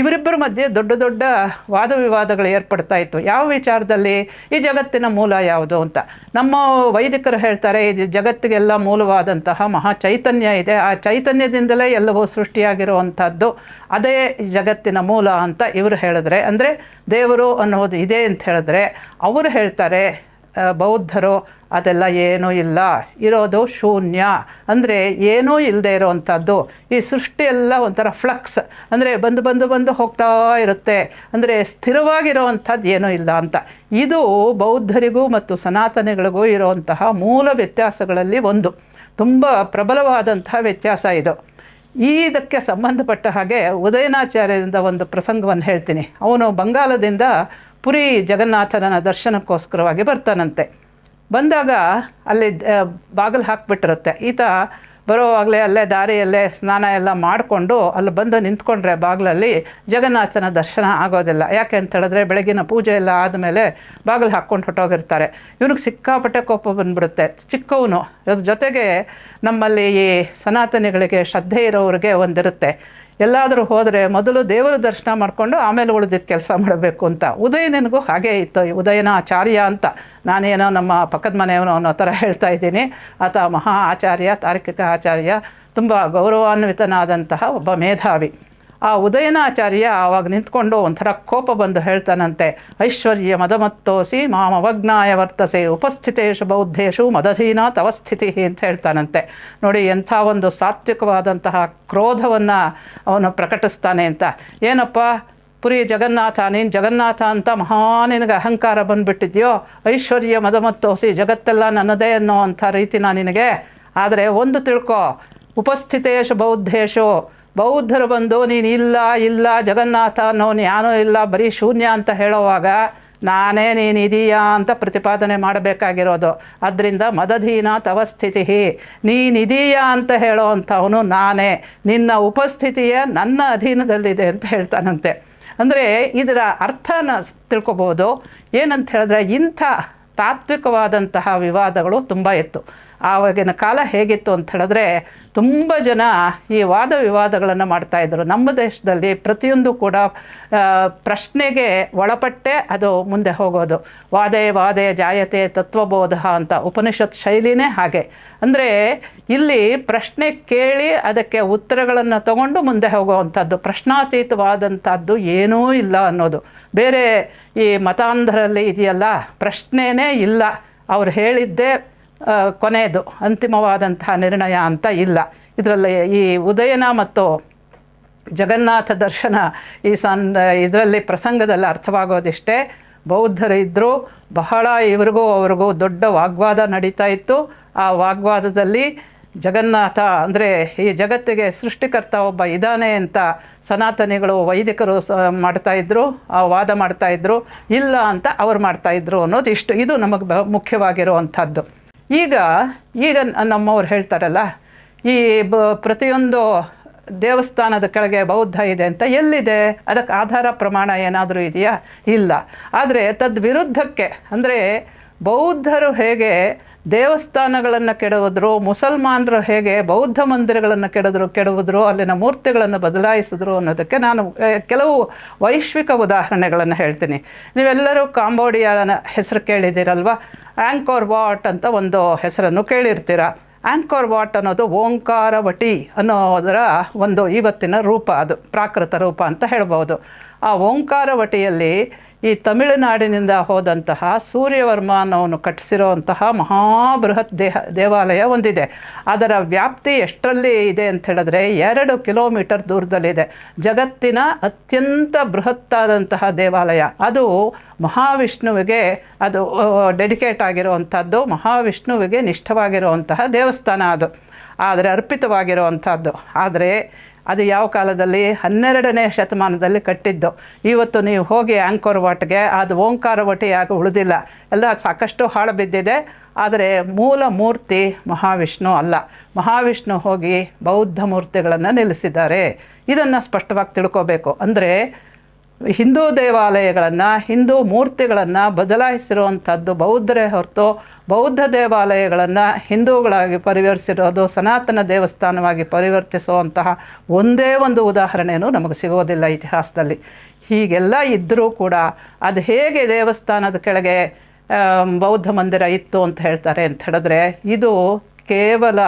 ಇವರಿಬ್ಬರ ಮಧ್ಯೆ ದೊಡ್ಡ ದೊಡ್ಡ ವಾದ ವಿವಾದಗಳು ಏರ್ಪಡ್ತಾ ಇತ್ತು. ಯಾವ ವಿಚಾರದಲ್ಲಿ? ಈ ಜಗತ್ತಿನ ಮೂಲ ಯಾವುದು ಅಂತ. ನಮ್ಮ ವೈದಿಕರು ಹೇಳ್ತಾರೆ, ಈ ಜಗತ್ತಿಗೆಲ್ಲ ಮೂಲವಾದಂತಹ ಮಹಾ ಚೈತನ್ಯ ಇದೆ. ಆ ಚೈತನ್ಯದಿಂದಲೇ ಎಲ್ಲವೂ ಸೃಷ್ಟಿಯಾಗಿರುವಂಥದ್ದು ಅದೇ ಜಗತ್ತಿನ ಮೂಲ ಅಂತ ಇವರು ಹೇಳಿದ್ರೆ. ಅಂದರೆ ದೇವರು ಅನ್ನೋದು ಇದೆ ಅಂತ ಹೇಳಿದ್ರೆ, ಅವರು ಹೇಳ್ತಾರೆ ಬೌದ್ಧರು ಅದೆಲ್ಲ ಏನೂ ಇಲ್ಲ. ಇರೋದು ಶೂನ್ಯ. ಅಂದರೆ ಏನೂ ಇಲ್ಲದೆ ಇರೋವಂಥದ್ದು. ಈ ಸೃಷ್ಟಿಯೆಲ್ಲ ಒಂಥರ ಫ್ಲಕ್ಸ್. ಅಂದರೆ ಬಂದು ಬಂದು ಬಂದು ಹೋಗ್ತಾ ಇರುತ್ತೆ. ಅಂದರೆ ಸ್ಥಿರವಾಗಿರೋವಂಥದ್ದು ಏನೂ ಇಲ್ಲ ಅಂತ. ಇದು ಬೌದ್ಧರಿಗೂ ಮತ್ತು ಸನಾತನಿಗಳಿಗೂ ಇರುವಂತಹ ಮೂಲ ವ್ಯತ್ಯಾಸಗಳಲ್ಲಿ ಒಂದು. ತುಂಬ ಪ್ರಬಲವಾದಂತಹ ವ್ಯತ್ಯಾಸ ಇದು. ಈ ಇದಕ್ಕೆ ಸಂಬಂಧಪಟ್ಟ ಹಾಗೆ ಉದಯನಾಚಾರ್ಯರಿಂದ ಒಂದು ಪ್ರಸಂಗವನ್ನು ಹೇಳ್ತೀನಿ. ಅವನು ಬಂಗಾಲದಿಂದ ಪುರಿ ಜಗನ್ನಾಥನ ದರ್ಶನಕ್ಕೋಸ್ಕರವಾಗಿ ಬರ್ತಾನಂತೆ. ಬಂದಾಗ ಅಲ್ಲಿ ಬಾಗಿಲು ಹಾಕ್ಬಿಟ್ಟಿರುತ್ತೆ. ಈತ ಬರೋವಾಗಲೇ ಅಲ್ಲೇ ದಾರಿಯಲ್ಲೇ ಸ್ನಾನ ಎಲ್ಲ ಮಾಡಿಕೊಂಡು ಅಲ್ಲಿ ಬಂದು ನಿಂತ್ಕೊಂಡ್ರೆ ಬಾಗಿಲಲ್ಲಿ ಜಗನ್ನಾಥನ ದರ್ಶನ ಆಗೋದಿಲ್ಲ. ಯಾಕೆ ಅಂತ ಹೇಳಿದ್ರೆ ಬೆಳಗಿನ ಪೂಜೆ ಎಲ್ಲ ಆದಮೇಲೆ ಬಾಗಿಲು ಹಾಕ್ಕೊಂಡು ಹೊಟ್ಟೋಗಿರ್ತಾರೆ ಇವನಿಗೆ ಸಿಕ್ಕಾಪಟ್ಟೆ ಕೋಪ ಬಂದ್ಬಿಡುತ್ತೆ. ಚಿಕ್ಕವನು ಅದ್ರ ಜೊತೆಗೆ ನಮ್ಮಲ್ಲಿ ಈ ಸನಾತನಿಗಳಿಗೆ ಶ್ರದ್ಧೆ ಇರೋರಿಗೆ ಒಂದಿರುತ್ತೆ. ಎಲ್ಲಾದರೂ ಹೋದರೆ ಮೊದಲು ದೇವರ ದರ್ಶನ ಮಾಡಿಕೊಂಡು ಆಮೇಲೆ ಉಳಿದಿದ್ದ ಕೆಲಸ ಮಾಡಬೇಕು ಅಂತ. ಉದಯನಿಗೂ ಹಾಗೇ ಇತ್ತು. ಉದಯನ ಆಚಾರ್ಯ ಅಂತ ನಾನೇನೋ ನಮ್ಮ ಪಕ್ಕದ ಮನೆಯವನು ಅನ್ನೋ ಥರ ಹೇಳ್ತಾ ಇದ್ದೀನಿ. ಆತ ಮಹಾ ಆಚಾರ್ಯ, ತಾರ್ಕಿಕ ಆಚಾರ್ಯ, ತುಂಬ ಗೌರವಾನ್ವಿತನಾದಂತಹ ಒಬ್ಬ ಮೇಧಾವಿ. ಆ ಉದಯನಾಚಾರ್ಯ ಆವಾಗ ನಿಂತ್ಕೊಂಡು ಒಂಥರ ಕೋಪ ಬಂದು ಹೇಳ್ತಾನಂತೆ, ಐಶ್ವರ್ಯ ಮದಮತ್ತೋಸಿ ಮಾಮವಗ್ನಾಯ ವರ್ತಸೆ, ಉಪಸ್ಥಿತೇಶು ಬೌದ್ಧೇಶು ಮದಧೀನ ತವಸ್ಥಿತಿ ಅಂತ ಹೇಳ್ತಾನಂತೆ. ನೋಡಿ, ಎಂಥ ಒಂದು ಸಾತ್ವಿಕವಾದಂತಹ ಕ್ರೋಧವನ್ನು ಅವನು ಪ್ರಕಟಿಸ್ತಾನೆ ಅಂತ. ಏನಪ್ಪ, ಪುರಿ ಜಗನ್ನಾಥ, ನೀನು ಜಗನ್ನಾಥ ಅಂತ ಮಹಾ ನಿನಗೆ ಅಹಂಕಾರ ಬಂದುಬಿಟ್ಟಿದ್ಯೋ? ಐಶ್ವರ್ಯ ಮದಮತ್ತೋಸಿ ಜಗತ್ತೆಲ್ಲ ನನ್ನದೇ ಅನ್ನೋ ಅಂಥ ರೀತಿನ ನಿನಗೆ? ಆದರೆ ಒಂದು ತಿಳ್ಕೊ, ಉಪಸ್ಥಿತೇಶು ಬೌದ್ಧೇಶು ಬೌದ್ಧರು ಬಂದು, ನೀನು ಇಲ್ಲ ಇಲ್ಲ, ಜಗನ್ನಾಥ ಅನ್ನೋನು ಯಾನೂ ಇಲ್ಲ, ಬರೀ ಶೂನ್ಯ ಅಂತ ಹೇಳೋವಾಗ ನಾನೇ ನೀನಿದೀಯಾ ಅಂತ ಪ್ರತಿಪಾದನೆ ಮಾಡಬೇಕಾಗಿರೋದು. ಅದರಿಂದ ಮದಧೀನ ತವ ಸ್ಥಿತಿ ನೀನಿದೀಯಾ ಅಂತ ಹೇಳೋ ಅಂಥವನು ನಾನೇ. ನಿನ್ನ ಉಪಸ್ಥಿತಿಯೇ ನನ್ನ ಅಧೀನದಲ್ಲಿದೆ ಅಂತ ಹೇಳ್ತಾನಂತೆ. ಅಂದರೆ ಇದರ ಅರ್ಥನ ತಿಳ್ಕೊಬೋದು. ಏನಂತ ಹೇಳಿದ್ರೆ ಇಂಥ ತಾತ್ವಿಕವಾದಂತಹ ವಿವಾದಗಳು ತುಂಬ ಇತ್ತು. ಆವಾಗಿನ ಕಾಲ ಹೇಗಿತ್ತು ಅಂತ ಹೇಳಿದ್ರೆ ತುಂಬ ಜನ ಈ ವಾದ ವಿವಾದಗಳನ್ನು ಮಾಡ್ತಾಯಿದ್ರು ನಮ್ಮ ದೇಶದಲ್ಲಿ ಪ್ರತಿಯೊಂದು ಕೂಡ ಪ್ರಶ್ನೆಗೆ ಒಳಪಟ್ಟೆ ಅದು ಮುಂದೆ ಹೋಗೋದು. ವಾದೆ ವಾದೆ ಜಾಯತೆ ತತ್ವಬೋಧ ಅಂತ ಉಪನಿಷತ್ ಶೈಲಿನೇ ಹಾಗೆ. ಅಂದರೆ ಇಲ್ಲಿ ಪ್ರಶ್ನೆ ಕೇಳಿ ಅದಕ್ಕೆ ಉತ್ತರಗಳನ್ನು ತಗೊಂಡು ಮುಂದೆ ಹೋಗುವಂಥದ್ದು, ಪ್ರಶ್ನಾತೀತವಾದಂಥದ್ದು ಏನೂ ಇಲ್ಲ ಅನ್ನೋದು. ಬೇರೆ ಈ ಮತಾಂಧರಲ್ಲಿ ಇದೆಯಲ್ಲ, ಪ್ರಶ್ನೆನೇ ಇಲ್ಲ. ಅವ್ರು ಹೇಳಿದ್ದೇ ಕೊನೆಯದು, ಅಂತಿಮವಾದಂತಹ ನಿರ್ಣಯ ಅಂತ ಇಲ್ಲ. ಇದರಲ್ಲಿ ಈ ಉದಯನ ಮತ್ತು ಜಗನ್ನಾಥ ದರ್ಶನ ಈ ಸನ್, ಇದರಲ್ಲಿ ಪ್ರಸಂಗದಲ್ಲಿ ಅರ್ಥವಾಗೋದಿಷ್ಟೇ. ಬೌದ್ಧರು ಇದ್ದರು ಬಹಳ ಇವ್ರಿಗೂ ಅವ್ರಿಗೂ ದೊಡ್ಡ ವಾಗ್ವಾದ ನಡೀತಾ ಇತ್ತು. ಆ ವಾಗ್ವಾದದಲ್ಲಿ ಜಗನ್ನಾಥ, ಅಂದರೆ ಈ ಜಗತ್ತಿಗೆ ಸೃಷ್ಟಿಕರ್ತ ಒಬ್ಬ ಇದ್ದಾನೆ ಅಂತ ಸನಾತನಿಗಳು, ವೈದಿಕರು ಸ ಮಾಡ್ತಾಯಿದ್ರು ಆ ವಾದ ಮಾಡ್ತಾಯಿದ್ರು ಇಲ್ಲ ಅಂತ ಅವ್ರು ಮಾಡ್ತಾಯಿದ್ರು ಅನ್ನೋದು ಇಷ್ಟು. ಇದು ನಮಗೆ ಮುಖ್ಯವಾಗಿರುವಂಥದ್ದು. ಈಗ ಈಗ ನಮ್ಮವ್ರು ಹೇಳ್ತಾರಲ್ಲ, ಈ ಬ ಪ್ರತಿಯೊಂದು ದೇವಸ್ಥಾನದ ಕೆಳಗೆ ಬೌದ್ಧ ಇದೆ ಅಂತ ಎಲ್ಲಿದೆ? ಅದಕ್ಕೆ ಆಧಾರ ಪ್ರಮಾಣ ಏನಾದರೂ ಇದೆಯಾ? ಇಲ್ಲ. ಆದರೆ ತದ್ವಿರುದ್ಧಕ್ಕೆ, ಅಂದರೆ ಬೌದ್ಧರು ಹೇಗೆ ದೇವಸ್ಥಾನಗಳನ್ನು ಕೆಡವಿದ್ರು, ಮುಸಲ್ಮಾನರು ಹೇಗೆ ಬೌದ್ಧ ಮಂದಿರಗಳನ್ನು ಕೆಡದ್ರು, ಕೆಡವಿದ್ರು, ಅಲ್ಲಿನ ಮೂರ್ತಿಗಳನ್ನು ಬದಲಾಯಿಸಿದ್ರು ಅನ್ನೋದಕ್ಕೆ ನಾನು ಕೆಲವು ವೈಶ್ವಿಕ ಉದಾಹರಣೆಗಳನ್ನು ಹೇಳ್ತೀನಿ. ನೀವೆಲ್ಲರೂ ಕಾಂಬೋಡಿಯಾನ ಹೆಸರು ಕೇಳಿದ್ದೀರಲ್ವ? ಆ್ಯಂಕೋರ್ ವಾಟ್ ಅಂತ ಒಂದು ಹೆಸರನ್ನು ಕೇಳಿರ್ತೀರ? ಆ್ಯಂಕೋರ್ ವಾಟ್ ಅನ್ನೋದು ಓಂಕಾರವಟಿ ಅನ್ನೋದರ ಒಂದು ಇವತ್ತಿನ ರೂಪ ಅದು, ಪ್ರಾಕೃತ ರೂಪ ಅಂತ ಹೇಳ್ಬೋದು. ಆ ಓಂಕಾರವಟಿಯಲ್ಲಿ ಈ ತಮಿಳುನಾಡಿನಿಂದ ಹೋದಂತಹ ಸೂರ್ಯವರ್ಮ ಅನ್ನೋನು ಕಟ್ಟಿಸಿರುವಂತಹ ಮಹಾಬೃಹತ್ ದೇಹ, ದೇವಾಲಯ ಒಂದಿದೆ. ಅದರ ವ್ಯಾಪ್ತಿ ಎಷ್ಟರಲ್ಲಿ ಇದೆ ಅಂತ ಹೇಳಿದ್ರೆ ಎರಡು ಕಿಲೋಮೀಟರ್ ದೂರದಲ್ಲಿದೆ. ಜಗತ್ತಿನ ಅತ್ಯಂತ ಬೃಹತ್ತಾದಂತಹ ದೇವಾಲಯ. ಅದು ಮಹಾವಿಷ್ಣುವಿಗೆ, ಅದು ಡೆಡಿಕೇಟ್ ಆಗಿರುವಂಥದ್ದು ಮಹಾವಿಷ್ಣುವಿಗೆ ನಿಷ್ಠವಾಗಿರುವಂತಹ ದೇವಸ್ಥಾನ ಅದು. ಆದರೆ ಅರ್ಪಿತವಾಗಿರುವಂಥದ್ದು. ಆದರೆ ಅದು ಯಾವ ಕಾಲದಲ್ಲಿ? ಹನ್ನೆರಡನೇ ಶತಮಾನದಲ್ಲಿ ಕಟ್ಟಿದ್ದು. ಇವತ್ತು ನೀವು ಹೋಗಿ ಆಂಕೋರ್ ವಾಟ್ಗೆ, ಅದು ಓಂಕಾರ ವಾಟಿಯಾಗಿ ಉಳಿದಿಲ್ಲ. ಎಲ್ಲ ಸಾಕಷ್ಟು ಹಾಳು ಬಿದ್ದಿದೆ. ಆದರೆ ಮೂಲ ಮೂರ್ತಿ ಮಹಾವಿಷ್ಣು ಅಲ್ಲ. ಮಹಾವಿಷ್ಣು ಹೋಗಿ ಬೌದ್ಧ ಮೂರ್ತಿಗಳನ್ನು ನಿಲ್ಲಿಸಿದ್ದಾರೆ. ಇದನ್ನು ಸ್ಪಷ್ಟವಾಗಿ ತಿಳ್ಕೋಬೇಕು. ಅಂದರೆ ಹಿಂದೂ ದೇವಾಲಯಗಳನ್ನು, ಹಿಂದೂ ಮೂರ್ತಿಗಳನ್ನು ಬದಲಾಯಿಸಿರುವಂಥದ್ದು ಬೌದ್ಧರೇ ಹೊರತು ಬೌದ್ಧ ದೇವಾಲಯಗಳನ್ನು ಹಿಂದೂಗಳಾಗಿ ಪರಿವರ್ತಿಸಿರೋದು ಸನಾತನ ದೇವಸ್ಥಾನವಾಗಿ ಪರಿವರ್ತಿಸುವಂತಹ ಒಂದೇ ಒಂದು ಉದಾಹರಣೆಯೂ ನಮಗೆ ಸಿಗೋದಿಲ್ಲ ಇತಿಹಾಸದಲ್ಲಿ. ಹೀಗೆಲ್ಲ ಇದ್ದರೂ ಕೂಡ ಅದು ಹೇಗೆ ದೇವಸ್ಥಾನದ ಕೆಳಗೆ ಬೌದ್ಧ ಮಂದಿರ ಇತ್ತು ಅಂತ ಹೇಳ್ತಾರೆ ಅಂತ ಹೇಳಿದ್ರೆ, ಇದು ಕೇವಲ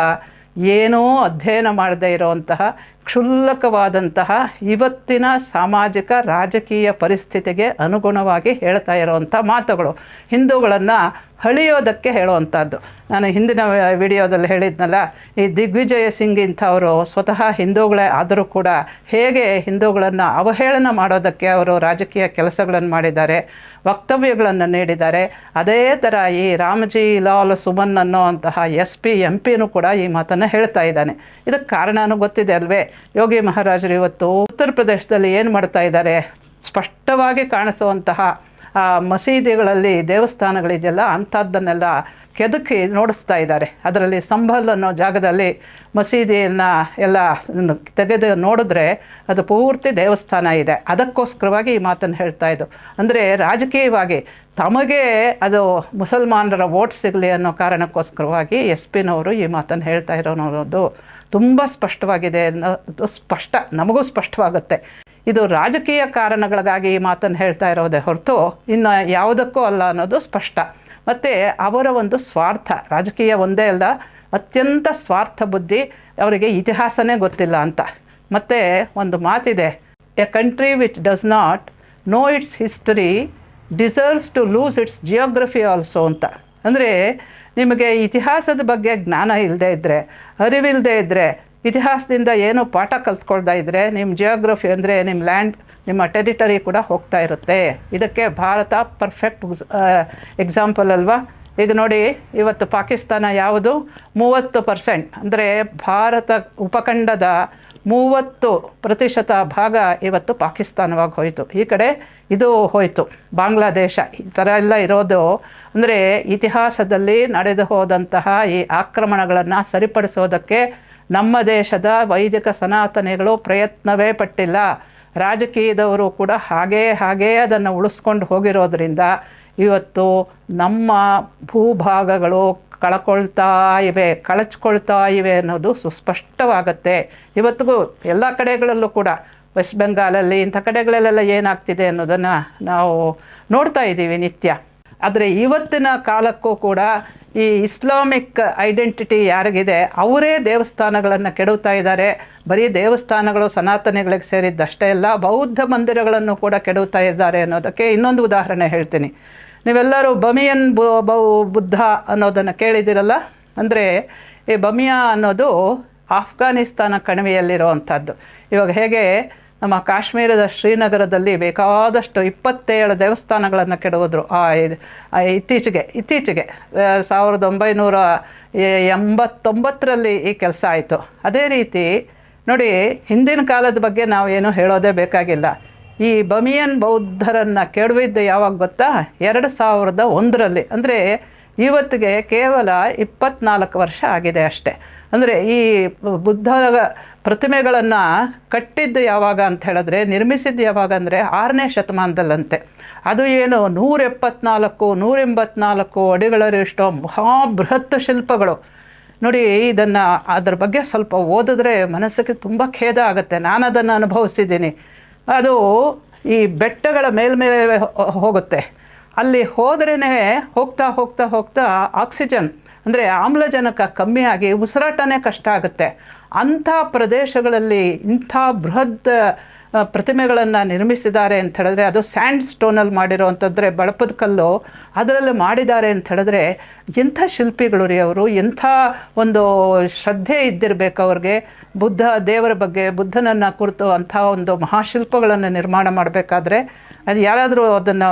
ಏನೂ ಅಧ್ಯಯನ ಮಾಡದೇ ಇರುವಂತಹ ಕ್ಷುಲ್ಲಕವಾದಂತಹ ಇವತ್ತಿನ ಸಾಮಾಜಿಕ ರಾಜಕೀಯ ಪರಿಸ್ಥಿತಿಗೆ ಅನುಗುಣವಾಗಿ ಹೇಳ್ತಾ ಇರೋವಂಥ ಮಾತುಗಳು. ಹಿಂದೂಗಳನ್ನು ಹಳಿಯೋದಕ್ಕೆ ಹೇಳುವಂಥದ್ದು. ನಾನು ಹಿಂದಿನ ವಿಡಿಯೋದಲ್ಲಿ ಹೇಳಿದ್ನಲ್ಲ, ಈ ದಿಗ್ವಿಜಯ ಸಿಂಗ್ ಇಂಥವರು ಸ್ವತಃ ಹಿಂದೂಗಳೇ ಆದರೂ ಕೂಡ ಹೇಗೆ ಹಿಂದೂಗಳನ್ನು ಅವಹೇಳನ ಮಾಡೋದಕ್ಕೆ ಅವರು ರಾಜಕೀಯ ಕೆಲಸಗಳನ್ನು ಮಾಡಿದ್ದಾರೆ, ವಕ್ತವ್ಯಗಳನ್ನು ನೀಡಿದ್ದಾರೆ, ಅದೇ ಥರ ಈ ರಾಮಜಿ ಲಾಲ್ ಸುಮನ್ ಅನ್ನೋವಂತಹ ಎಸ್ ಪಿ, ಎಂ ಪಿನೂ ಕೂಡ ಈ ಮಾತನ್ನು ಹೇಳ್ತಾ ಇದ್ದಾನೆ. ಇದಕ್ಕೆ ಕಾರಣನೂ ಗೊತ್ತಿದೆ ಅಲ್ವೇ? ಯೋಗಿ ಮಹಾರಾಜರು ಇವತ್ತು ಉತ್ತರ ಪ್ರದೇಶದಲ್ಲಿ ಏನು ಮಾಡ್ತಾ ಇದ್ದಾರೆ? ಸ್ಪಷ್ಟವಾಗಿ ಕಾಣಿಸುವಂತಹ ಮಸೀದಿಗಳಲ್ಲಿ ದೇವಸ್ಥಾನಗಳಿದೆಯಲ್ಲ ಅಂಥದ್ದನ್ನೆಲ್ಲ ಕೆದಕಿ ನೋಡಿಸ್ತಾ ಇದ್ದಾರೆ. ಅದರಲ್ಲಿ ಸಂಭಲ್ ಅನ್ನೋ ಜಾಗದಲ್ಲಿ ಮಸೀದಿಯನ್ನು ಎಲ್ಲ ತೆಗೆದು ನೋಡಿದ್ರೆ ಅದು ಪೂರ್ತಿ ದೇವಸ್ಥಾನ ಇದೆ. ಅದಕ್ಕೋಸ್ಕರವಾಗಿ ಈ ಮಾತನ್ನು ಹೇಳ್ತಾ ಇದ್ದು. ಅಂದರೆ ರಾಜಕೀಯವಾಗಿ ತಮಗೆ ಅದು ಮುಸಲ್ಮಾನರ ವೋಟ್ ಸಿಗಲಿ ಅನ್ನೋ ಕಾರಣಕ್ಕೋಸ್ಕರವಾಗಿ ಎಸ್ ಪಿನವರು ಈ ಮಾತನ್ನು ಹೇಳ್ತಾ ಇರೋದು ತುಂಬ ಸ್ಪಷ್ಟವಾಗಿದೆ ಅನ್ನೋದು ಸ್ಪಷ್ಟ, ನಮಗೂ ಸ್ಪಷ್ಟವಾಗುತ್ತೆ. ಇದು ರಾಜಕೀಯ ಕಾರಣಗಳಿಗಾಗಿ ಈ ಮಾತನ್ನು ಹೇಳ್ತಾ ಇರೋದೇ ಹೊರತು ಇನ್ನು ಯಾವುದಕ್ಕೂ ಅಲ್ಲ ಅನ್ನೋದು ಸ್ಪಷ್ಟ. ಮತ್ತು ಅವರ ಒಂದು ಸ್ವಾರ್ಥ, ರಾಜಕೀಯ ಒಂದೇ ಅಲ್ಲ, ಅತ್ಯಂತ ಸ್ವಾರ್ಥ ಬುದ್ಧಿ ಅವರಿಗೆ ಇತಿಹಾಸನೇ ಗೊತ್ತಿಲ್ಲ ಅಂತ. ಮತ್ತು ಒಂದು ಮಾತಿದೆ, a country which does not know its history deserves to lose its geography also ಅಂತ. ಅಂದರೆ ನಿಮಗೆ ಇತಿಹಾಸದ ಬಗ್ಗೆ ಜ್ಞಾನ ಇಲ್ಲದೆ ಇದ್ದರೆ ಅರಿವಿಲ್ಲದೆ ಇದ್ದರೆ ಇತಿಹಾಸದಿಂದ ಏನು ಪಾಠ ಕಲ್ತ್ಕೊಳ್ತಾ ಇದ್ದರೆ ನಿಮ್ಮ ಜಿಯೋಗ್ರಫಿ ಅಂದರೆ ನಿಮ್ಮ ಲ್ಯಾಂಡ್ ನಿಮ್ಮ ಟೆರಿಟರಿ ಕೂಡ ಹೋಗ್ತಾ ಇರುತ್ತೆ. ಇದಕ್ಕೆ ಭಾರತ ಪರ್ಫೆಕ್ಟ್ ಎಕ್ಸಾಂಪಲ್ ಅಲ್ವಾ? ಈಗ ನೋಡಿ, ಇವತ್ತು ಪಾಕಿಸ್ತಾನ ಯಾವುದು? ಮೂವತ್ತು ಪರ್ಸೆಂಟ್ ಅಂದರೆ ಭಾರತ ಉಪಖಂಡದ ಮೂವತ್ತು ಪ್ರತಿಶತ ಭಾಗ ಇವತ್ತು ಪಾಕಿಸ್ತಾನವಾಗಿ ಹೋಯಿತು. ಈ ಕಡೆ ಇದು ಹೋಯಿತು. ಬಾಂಗ್ಲಾದೇಶ, ಈ ಥರ ಎಲ್ಲ ಇರೋದು ಅಂದರೆ ಇತಿಹಾಸದಲ್ಲಿ ನಡೆದು ಹೋದಂತಹ ಈ ಆಕ್ರಮಣಗಳನ್ನು ಸರಿಪಡಿಸೋದಕ್ಕೆ ನಮ್ಮ ದೇಶದ ವೈದಿಕ ಸನಾತನಿಗಳು ಪ್ರಯತ್ನವೇ ಪಟ್ಟಿಲ್ಲ. ರಾಜಕೀಯದವರು ಕೂಡ ಹಾಗೇ ಹಾಗೇ ಅದನ್ನು ಉಳಿಸ್ಕೊಂಡು ಹೋಗಿರೋದ್ರಿಂದ ಇವತ್ತು ನಮ್ಮ ಭೂಭಾಗಗಳು ಕಳ್ಕೊಳ್ತಾ ಇವೆ, ಕಳಚ್ಕೊಳ್ತಾ ಇವೆ ಅನ್ನೋದು ಸುಸ್ಪಷ್ಟವಾಗತ್ತೆ. ಇವತ್ತಿಗೂ ಎಲ್ಲ ಕಡೆಗಳಲ್ಲೂ ಕೂಡ ವೆಸ್ಟ್ ಬೆಂಗಾಲಲ್ಲಿ ಇಂಥ ಕಡೆಗಳಲ್ಲೆಲ್ಲ ಏನಾಗ್ತಿದೆ ಅನ್ನೋದನ್ನು ನಾವು ನೋಡ್ತಾ ಇದ್ದೀವಿ ನಿತ್ಯ. ಆದರೆ ಇವತ್ತಿನ ಕಾಲಕ್ಕೂ ಕೂಡ ಈ ಇಸ್ಲಾಮಿಕ್ ಐಡೆಂಟಿಟಿ ಯಾರಿಗಿದೆ, ಅವರೇ ದೇವಸ್ಥಾನಗಳನ್ನು ಕೆಡುತ್ತಾ ಇದ್ದಾರೆ. ಬರೀ ದೇವಸ್ಥಾನಗಳು ಸನಾತನಿಗಳಿಗೆ ಸೇರಿದ್ದಷ್ಟೇ ಅಲ್ಲ, ಬೌದ್ಧ ಮಂದಿರಗಳನ್ನು ಕೂಡ ಕೆಡುತ್ತಾ ಇದ್ದಾರೆ ಅನ್ನೋದಕ್ಕೆ ಇನ್ನೊಂದು ಉದಾಹರಣೆ ಹೇಳ್ತೀನಿ. ನೀವೆಲ್ಲರೂ ಬಮಿಯನ್ ಬು, ಬುದ್ಧ ಅನ್ನೋದನ್ನು ಕೇಳಿದ್ದೀರಲ್ಲ? ಅಂದರೆ ಈ ಬಮಿಯಾ ಅನ್ನೋದು ಆಫ್ಘಾನಿಸ್ತಾನ ಕಣಿವೆಯಲ್ಲಿರುವಂಥದ್ದು. ಇವಾಗ ಹೇಗೆ ನಮ್ಮ ಕಾಶ್ಮೀರದ ಶ್ರೀನಗರದಲ್ಲಿ ಬೇಕಾದಷ್ಟು ಇಪ್ಪತ್ತೇಳು ದೇವಸ್ಥಾನಗಳನ್ನು ಕೆಡವಿದ್ರು. ಆ ಇತ್ತೀಚೆಗೆ ಇತ್ತೀಚೆಗೆ ಸಾವಿರದ ಒಂಬೈನೂರ ಎಂಬತ್ತೊಂಬತ್ತರಲ್ಲಿ ಈ ಕೆಲಸ ಆಯಿತು. ಅದೇ ರೀತಿ, ನೋಡಿ, ಹಿಂದಿನ ಕಾಲದ ಬಗ್ಗೆ ನಾವು ಏನು ಹೇಳೋದೇ ಬೇಕಾಗಿಲ್ಲ. ಈ ಬಮಿಯನ್ ಬೌದ್ಧರನ್ನು ಕೆಡವಿದ್ದು ಯಾವಾಗ ಗೊತ್ತಾ? ಎರಡು ಸಾವಿರದ ಒಂದರಲ್ಲಿ. ಅಂದರೆ, ಇವತ್ತಿಗೆ ಕೇವಲ ಇಪ್ಪತ್ನಾಲ್ಕು ವರ್ಷ ಆಗಿದೆ ಅಷ್ಟೇ. ಅಂದರೆ ಈ ಬುದ್ಧ ಪ್ರತಿಮೆಗಳನ್ನು ಕಟ್ಟಿದ್ದು ಯಾವಾಗ ಅಂತ ಹೇಳಿದ್ರೆ, ನಿರ್ಮಿಸಿದ್ದು ಯಾವಾಗ ಅಂದರೆ ಆರನೇ ಶತಮಾನದಲ್ಲಂತೆ. ಅದು ಏನು? ನೂರ ಎಪ್ಪತ್ನಾಲ್ಕು ನೂರ ಎಂಬತ್ನಾಲ್ಕು ಅಡಿಗಳಷ್ಟು ಮಹಾಬೃಹತ್ ಶಿಲ್ಪಗಳು. ನೋಡಿ, ಇದನ್ನು ಅದ್ರ ಬಗ್ಗೆ ಸ್ವಲ್ಪ ಓದಿದ್ರೆ ಮನಸ್ಸಿಗೆ ತುಂಬ ಖೇದ ಆಗುತ್ತೆ. ನಾನು ಅದನ್ನು ಅನುಭವಿಸಿದ್ದೀನಿ. ಅದು ಈ ಬೆಟ್ಟಗಳ ಮೇಲ್ಮೇಲೆ ಹೋಗುತ್ತೆ. ಅಲ್ಲಿ ಹೋದ್ರೇ ಹೋಗ್ತಾ ಹೋಗ್ತಾ ಹೋಗ್ತಾ ಆಕ್ಸಿಜನ್, ಅಂದರೆ ಆಮ್ಲಜನಕ ಕಮ್ಮಿ ಆಗಿ ಉಸಿರಾಟನೇ ಕಷ್ಟ ಆಗುತ್ತೆ. ಅಂಥ ಪ್ರದೇಶಗಳಲ್ಲಿ ಇಂಥ ಬೃಹತ್ ಪ್ರತಿಮೆಗಳನ್ನು ನಿರ್ಮಿಸಿದ್ದಾರೆ ಅಂತ ಹೇಳಿದ್ರೆ, ಅದು ಸ್ಯಾಂಡ್ ಸ್ಟೋನಲ್ಲಿ ಮಾಡಿರೋವಂಥದ್ರೆ ಬಳಪದ ಕಲ್ಲು ಅದರಲ್ಲಿ ಮಾಡಿದ್ದಾರೆ ಅಂತ ಹೇಳಿದ್ರೆ, ಎಂಥ ಶಿಲ್ಪಿಗಳು ರೀ ಅವರು? ಎಂಥ ಒಂದು ಶ್ರದ್ಧೆ ಇದ್ದಿರಬೇಕು ಅವ್ರಿಗೆ? ಬುದ್ಧ, ದೇವರ ಬಗ್ಗೆ, ಬುದ್ಧನನ್ನು ಕುರಿತು ಅಂಥ ಒಂದು ಮಹಾಶಿಲ್ಪಗಳನ್ನು ನಿರ್ಮಾಣ ಮಾಡಬೇಕಾದ್ರೆ, ಅದು ಯಾರಾದರೂ ಅದನ್ನು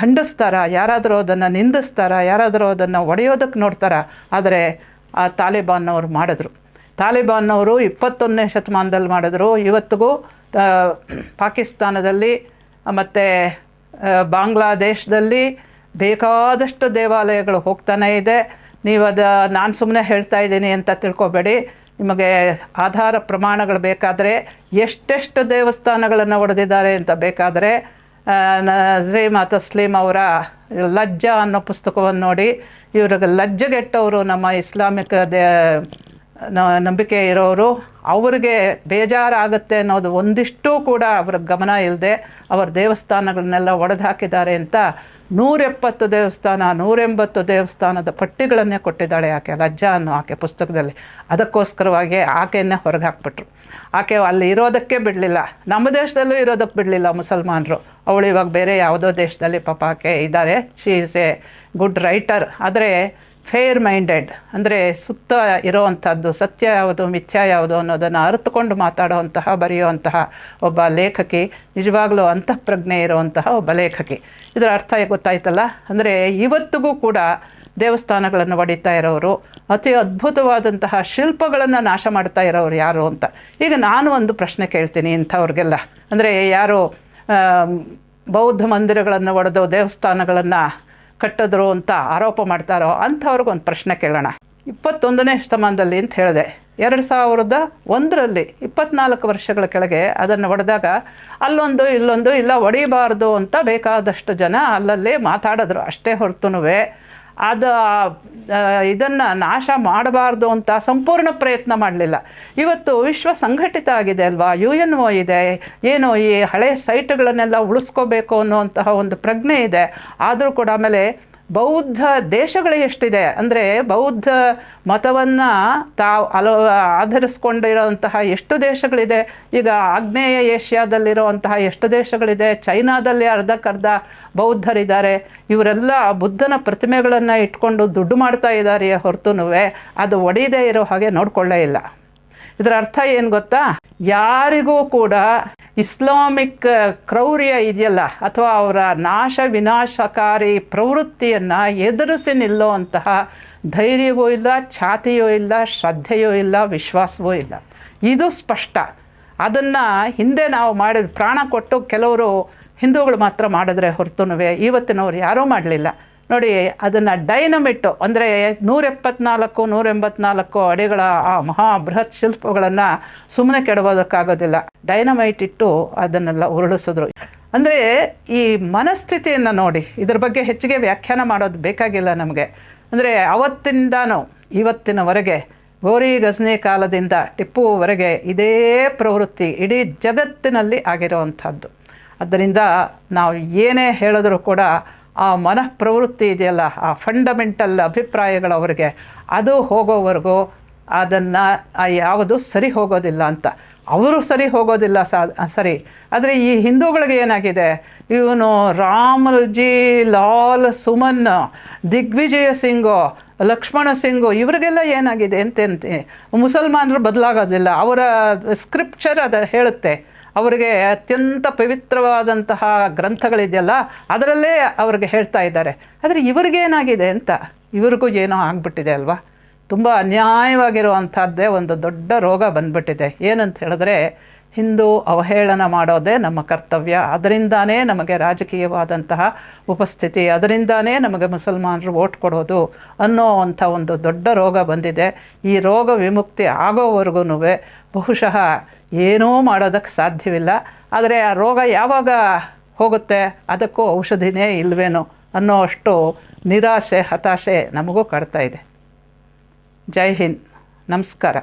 ಖಂಡಿಸ್ತಾರ, ಯಾರಾದರೂ ಅದನ್ನು ನಿಂದಿಸ್ತಾರ, ಯಾರಾದರೂ ಅದನ್ನು ಒಡೆಯೋದಕ್ಕೆ ನೋಡ್ತಾರ. ಆದರೆ ಆ ತಾಲಿಬಾನ್ನವರು ಮಾಡಿದ್ರು. ತಾಲಿಬಾನ್ನವರು ಇಪ್ಪತ್ತೊಂದನೇ ಶತಮಾನದಲ್ಲಿ ಮಾಡಿದ್ರು. ಇವತ್ತಿಗೂ ಪಾಕಿಸ್ತಾನದಲ್ಲಿ, ಮತ್ತು ಬಾಂಗ್ಲಾದೇಶದಲ್ಲಿ ಬೇಕಾದಷ್ಟು ದೇವಾಲಯಗಳು ಹೋಗ್ತಾನೇ ಇದೆ. ನೀವು ಅದು, ನಾನು ಸುಮ್ಮನೆ ಹೇಳ್ತಾ ಇದ್ದೀನಿ ಅಂತ ತಿಳ್ಕೊಬೇಡಿ. ನಿಮಗೆ ಆಧಾರ ಪ್ರಮಾಣಗಳು ಬೇಕಾದರೆ ಎಷ್ಟೆಷ್ಟು ದೇವಸ್ಥಾನಗಳನ್ನು ಒಡೆದಿದ್ದಾರೆ ಅಂತ ಬೇಕಾದರೆ ನಜ್ರೀಮ್ ತಸ್ಲೀಮ್ ಅವರ ಲಜ್ಜ ಅನ್ನೋ ಪುಸ್ತಕವನ್ನು ನೋಡಿ ಇವ್ರಿಗೆ ಲಜ್ಜೆಗೆಟ್ಟವರು ನಮ್ಮ ಇಸ್ಲಾಮಿಕ್ ದೇ ನಂಬಿಕೆ ಇರೋರು, ಅವ್ರಿಗೆ ಬೇಜಾರಾಗುತ್ತೆ ಅನ್ನೋದು ಒಂದಿಷ್ಟು ಕೂಡ ಅವ್ರ ಗಮನ ಇಲ್ಲದೆ ಅವರ ದೇವಸ್ಥಾನಗಳನ್ನೆಲ್ಲ ಒಡೆದು ಹಾಕಿದ್ದಾರೆ ಅಂತ ನೂರೆಪ್ಪತ್ತು ದೇವಸ್ಥಾನ, ನೂರೆಂಬತ್ತು ದೇವಸ್ಥಾನದ ಪಟ್ಟಿಗಳನ್ನೇ ಕೊಟ್ಟಿದ್ದಾಳೆ ಆಕೆ, ಲಜ್ಜಾ ಅನ್ನೋ ಆಕೆ ಪುಸ್ತಕದಲ್ಲಿ. ಅದಕ್ಕೋಸ್ಕರವಾಗಿ ಆಕೆಯನ್ನೇ ಹೊರಗೆ ಹಾಕ್ಬಿಟ್ರು. ಆಕೆ ಅಲ್ಲಿ ಇರೋದಕ್ಕೆ ಬಿಡಲಿಲ್ಲ. ನಮ್ಮ ದೇಶದಲ್ಲೂ ಇರೋದಕ್ಕೆ ಬಿಡಲಿಲ್ಲ ಮುಸಲ್ಮಾನರು. ಅವಳು ಇವಾಗ ಬೇರೆ ಯಾವುದೋ ದೇಶದಲ್ಲಿ ಪಾಪ ಆಕೆ ಇದ್ದಾರೆ. She is a good writer ಆದರೆ ಫೇರ್ ಮೈಂಡೆಡ್ ಅಂದರೆ ಸುತ್ತ ಇರೋವಂಥದ್ದು ಸತ್ಯ ಯಾವುದು, ಮಿಥ್ಯ ಯಾವುದು ಅನ್ನೋದನ್ನು ಅರಿತುಕೊಂಡು ಮಾತಾಡುವಂತಹ, ಬರೆಯುವಂತಹ ಒಬ್ಬ ಲೇಖಕಿ, ನಿಜವಾಗಲೂ ಅಂತಃಪ್ರಜ್ಞೆ ಇರುವಂತಹ ಒಬ್ಬ ಲೇಖಕಿ. ಇದರ ಅರ್ಥ ಗೊತ್ತಾಯ್ತಲ್ಲ? ಅಂದರೆ ಇವತ್ತಿಗೂ ಕೂಡ ದೇವಸ್ಥಾನಗಳನ್ನು ಒಡಿತಾ ಇರೋರು, ಅತಿ ಅದ್ಭುತವಾದಂತಹ ಶಿಲ್ಪಗಳನ್ನು ನಾಶ ಮಾಡ್ತಾ ಇರೋರು ಯಾರು ಅಂತ. ಈಗ ನಾನು ಒಂದು ಪ್ರಶ್ನೆ ಕೇಳ್ತೀನಿ ಇಂಥವ್ರಿಗೆಲ್ಲ. ಅಂದರೆ ಯಾರು ಬೌದ್ಧ ಮಂದಿರಗಳನ್ನು ಒಡೆದು ದೇವಸ್ಥಾನಗಳನ್ನು ಕಟ್ಟಿದ್ರು ಅಂತ ಆರೋಪ ಮಾಡ್ತಾರೋ ಅಂಥವ್ರಿಗೊಂದು ಪ್ರಶ್ನೆ ಕೇಳೋಣ. ಇಪ್ಪತ್ತೊಂದನೇ ಶತಮಾನದಲ್ಲಿ ಅಂತ ಹೇಳಿದೆ. ಎರಡು ಸಾವಿರದ ಒಂದರಲ್ಲಿ, ಇಪ್ಪತ್ನಾಲ್ಕು ವರ್ಷಗಳ ಕೆಳಗೆ ಅದನ್ನು ಒಡೆದಾಗ ಅಲ್ಲೊಂದು, ಇಲ್ಲೊಂದು, ಇಲ್ಲ ಒಡಿಬಾರ್ದು ಅಂತ ಬೇಕಾದಷ್ಟು ಜನ ಅಲ್ಲಲ್ಲಿ ಮಾತಾಡಿದ್ರು. ಅಷ್ಟೇ ಹೊರತುನುವೆ ಅದು ಇದನ್ನು ನಾಶ ಮಾಡಬಾರ್ದು ಅಂತ ಸಂಪೂರ್ಣ ಪ್ರಯತ್ನ ಮಾಡಲಿಲ್ಲ. ಇವತ್ತು ವಿಶ್ವ ಸಂಘಟಿತ ಆಗಿದೆ ಅಲ್ವಾ? ಯು ಎನ್ ಒ ಇದೆ. ಏನು ಈ ಹಳೆಯ ಸೈಟ್ಗಳನ್ನೆಲ್ಲ ಉಳಿಸ್ಕೋಬೇಕು ಅನ್ನುವಂತಹ ಒಂದು ಪ್ರಜ್ಞೆ ಇದೆ. ಆದರೂ ಕೂಡ ಆಮೇಲೆ ಬೌದ್ಧ ದೇಶಗಳು ಎಷ್ಟಿದೆ? ಅಂದರೆ ಬೌದ್ಧ ಮತವನ್ನು ತಾವು ಅಲ ಆಧರಿಸ್ಕೊಂಡಿರೋಂತಹ ಎಷ್ಟು ದೇಶಗಳಿದೆ? ಈಗ ಆಗ್ನೇಯ ಏಷ್ಯಾದಲ್ಲಿರುವಂತಹ ಎಷ್ಟು ದೇಶಗಳಿದೆ? ಚೈನಾದಲ್ಲಿ ಅರ್ಧಕ್ಕರ್ಧ ಬೌದ್ಧರಿದ್ದಾರೆ. ಇವರೆಲ್ಲ ಬುದ್ಧನ ಪ್ರತಿಮೆಗಳನ್ನು ಇಟ್ಕೊಂಡು ದುಡ್ಡು ಮಾಡ್ತಾ ಇದ್ದಾರೆ ಹೊರತುನುವೆ. ಅದು ಒಡೆಯದೇ ಇರೋ ಹಾಗೆ ನೋಡ್ಕೊಳ್ಳೇ ಇಲ್ಲ. ಇದರ ಅರ್ಥ ಏನು ಗೊತ್ತಾ? ಯಾರಿಗೂ ಕೂಡ ಇಸ್ಲಾಮಿಕ್ ಕ್ರೌರ್ಯ ಇದೆಯಲ್ಲ, ಅಥವಾ ಅವರ ನಾಶ ವಿನಾಶಕಾರಿ ಪ್ರವೃತ್ತಿಯನ್ನು ಎದುರಿಸಿ ನಿಲ್ಲುವಂತಹ ಧೈರ್ಯವೂ ಇಲ್ಲ ಛಾತಿಯೂ ಇಲ್ಲ, ಶ್ರದ್ಧೆಯೂ ಇಲ್ಲ, ವಿಶ್ವಾಸವೂ ಇಲ್ಲ. ಇದು ಸ್ಪಷ್ಟ. ಅದನ್ನು ಹಿಂದೆ ನಾವು ಮಾಡಿದ ಪ್ರಾಣ ಕೊಟ್ಟು ಕೆಲವರು ಹಿಂದೂಗಳು ಮಾತ್ರ ಮಾಡಿದ್ರೆ ಹೊರತುನುವೆ, ಇವತ್ತಿನವ್ರು ಯಾರೂ ಮಾಡಲಿಲ್ಲ. ನೋಡಿ, ಅದನ್ನು ಡೈನಮಿಟ್ಟು ಅಂದರೆ ನೂರೆಪ್ಪತ್ನಾಲ್ಕು ನೂರ ಎಂಬತ್ನಾಲ್ಕು ಅಡಿಗಳ ಆ ಮಹಾ ಬೃಹತ್ ಶಿಲ್ಪಗಳನ್ನು ಸುಮ್ಮನೆ ಕೆಡಬೋದಕ್ಕಾಗೋದಿಲ್ಲ ಡೈನಮೈಟ್ ಇಟ್ಟು ಅದನ್ನೆಲ್ಲ ಉರುಳಿಸಿದ್ರು. ಅಂದರೆ ಈ ಮನಸ್ಥಿತಿಯನ್ನು ನೋಡಿ, ಇದ್ರ ಬಗ್ಗೆ ಹೆಚ್ಚಿಗೆ ವ್ಯಾಖ್ಯಾನ ಮಾಡೋದು ಬೇಕಾಗಿಲ್ಲ ನಮಗೆ. ಅಂದರೆ ಅವತ್ತಿಂದನೂ, ಇವತ್ತಿನವರೆಗೆ, ಗೋರಿ ಗಜ್ನಿ ಕಾಲದಿಂದ ಟಿಪ್ಪುವರೆಗೆ ಇದೇ ಪ್ರವೃತ್ತಿ ಇಡೀ ಜಗತ್ತಿನಲ್ಲಿ ಆಗಿರುವಂಥದ್ದು. ಆದ್ದರಿಂದ ನಾವು ಏನೇ ಹೇಳಿದ್ರೂ ಕೂಡ ಆ ಮನಃ ಪ್ರವೃತ್ತಿ ಇದೆಯಲ್ಲ, ಆ ಫಂಡಮೆಂಟಲ್ ಅಭಿಪ್ರಾಯಗಳು ಅವರಿಗೆ, ಅದು ಹೋಗೋವರೆಗೂ ಅದನ್ನು ಯಾವುದು ಸರಿ ಹೋಗೋದಿಲ್ಲ ಅಂತ. ಅವರು ಸರಿ ಹೋಗೋದಿಲ್ಲ ಸಾ, ಸರಿ. ಆದರೆ ಈ ಹಿಂದೂಗಳಿಗೆ ಏನಾಗಿದೆ? ಇವನು ರಾಮಲ್ಜಿ, ಲಾಲ್ ಸುಮನ್, ದಿಗ್ವಿಜಯ ಸಿಂಗು, ಲಕ್ಷ್ಮಣ ಸಿಂಗು, ಇವರಿಗೆಲ್ಲ ಏನಾಗಿದೆ ಎಂತೆ ಮುಸಲ್ಮಾನರು ಬದಲಾಗೋದಿಲ್ಲ. ಅವರ ಸ್ಕ್ರಿಪ್ಚರ್ ಅದು ಹೇಳುತ್ತೆ. ಅವರಿಗೆ ಅತ್ಯಂತ ಪವಿತ್ರವಾದಂತಹ ಗ್ರಂಥಗಳಿದೆಯಲ್ಲ, ಅದರಲ್ಲೇ ಅವ್ರಿಗೆ ಹೇಳ್ತಾ ಇದ್ದಾರೆ. ಆದರೆ ಇವ್ರಿಗೇನಾಗಿದೆ ಅಂತ ಇವ್ರಿಗೂ ಏನೋ ಆಗ್ಬಿಟ್ಟಿದೆ ಅಲ್ವಾ? ತುಂಬ ಅನ್ಯಾಯವಾಗಿರುವಂಥದ್ದೇ ಒಂದು ದೊಡ್ಡ ರೋಗ ಬಂದ್ಬಿಟ್ಟಿದೆ. ಏನಂತ ಹೇಳಿದ್ರೆ ಹಿಂದೂ ಅವಹೇಳನ ಮಾಡೋದೇ ನಮ್ಮ ಕರ್ತವ್ಯ. ಅದರಿಂದಾನೇ ನಮಗೆ ರಾಜಕೀಯವಾದಂತಹ ಉಪಸ್ಥಿತಿ, ಅದರಿಂದಾನೇ ನಮಗೆ ಮುಸಲ್ಮಾನರು ಓಟ್ ಕೊಡೋದು ಅನ್ನೋ ಅಂಥ ಒಂದು ದೊಡ್ಡ ರೋಗ ಬಂದಿದೆ. ಈ ರೋಗ ವಿಮುಕ್ತಿ ಆಗೋವರೆಗೂ ಬಹುಶಃ ಏನೂ ಮಾಡೋದಕ್ಕೆ ಸಾಧ್ಯವಿಲ್ಲ. ಆದರೆ ಆ ರೋಗ ಯಾವಾಗ ಹೋಗುತ್ತೆ? ಅದಕ್ಕೂ ಔಷಧಿನೇ ಇಲ್ವೇನೋ ಅನ್ನೋ ಅಷ್ಟು ನಿರಾಶೆ, ಹತಾಶೆ ನಮಗೂ ಕಾಡ್ತಾ ಇದೆ. ಜೈ ಹಿಂದ್. ನಮಸ್ಕಾರ.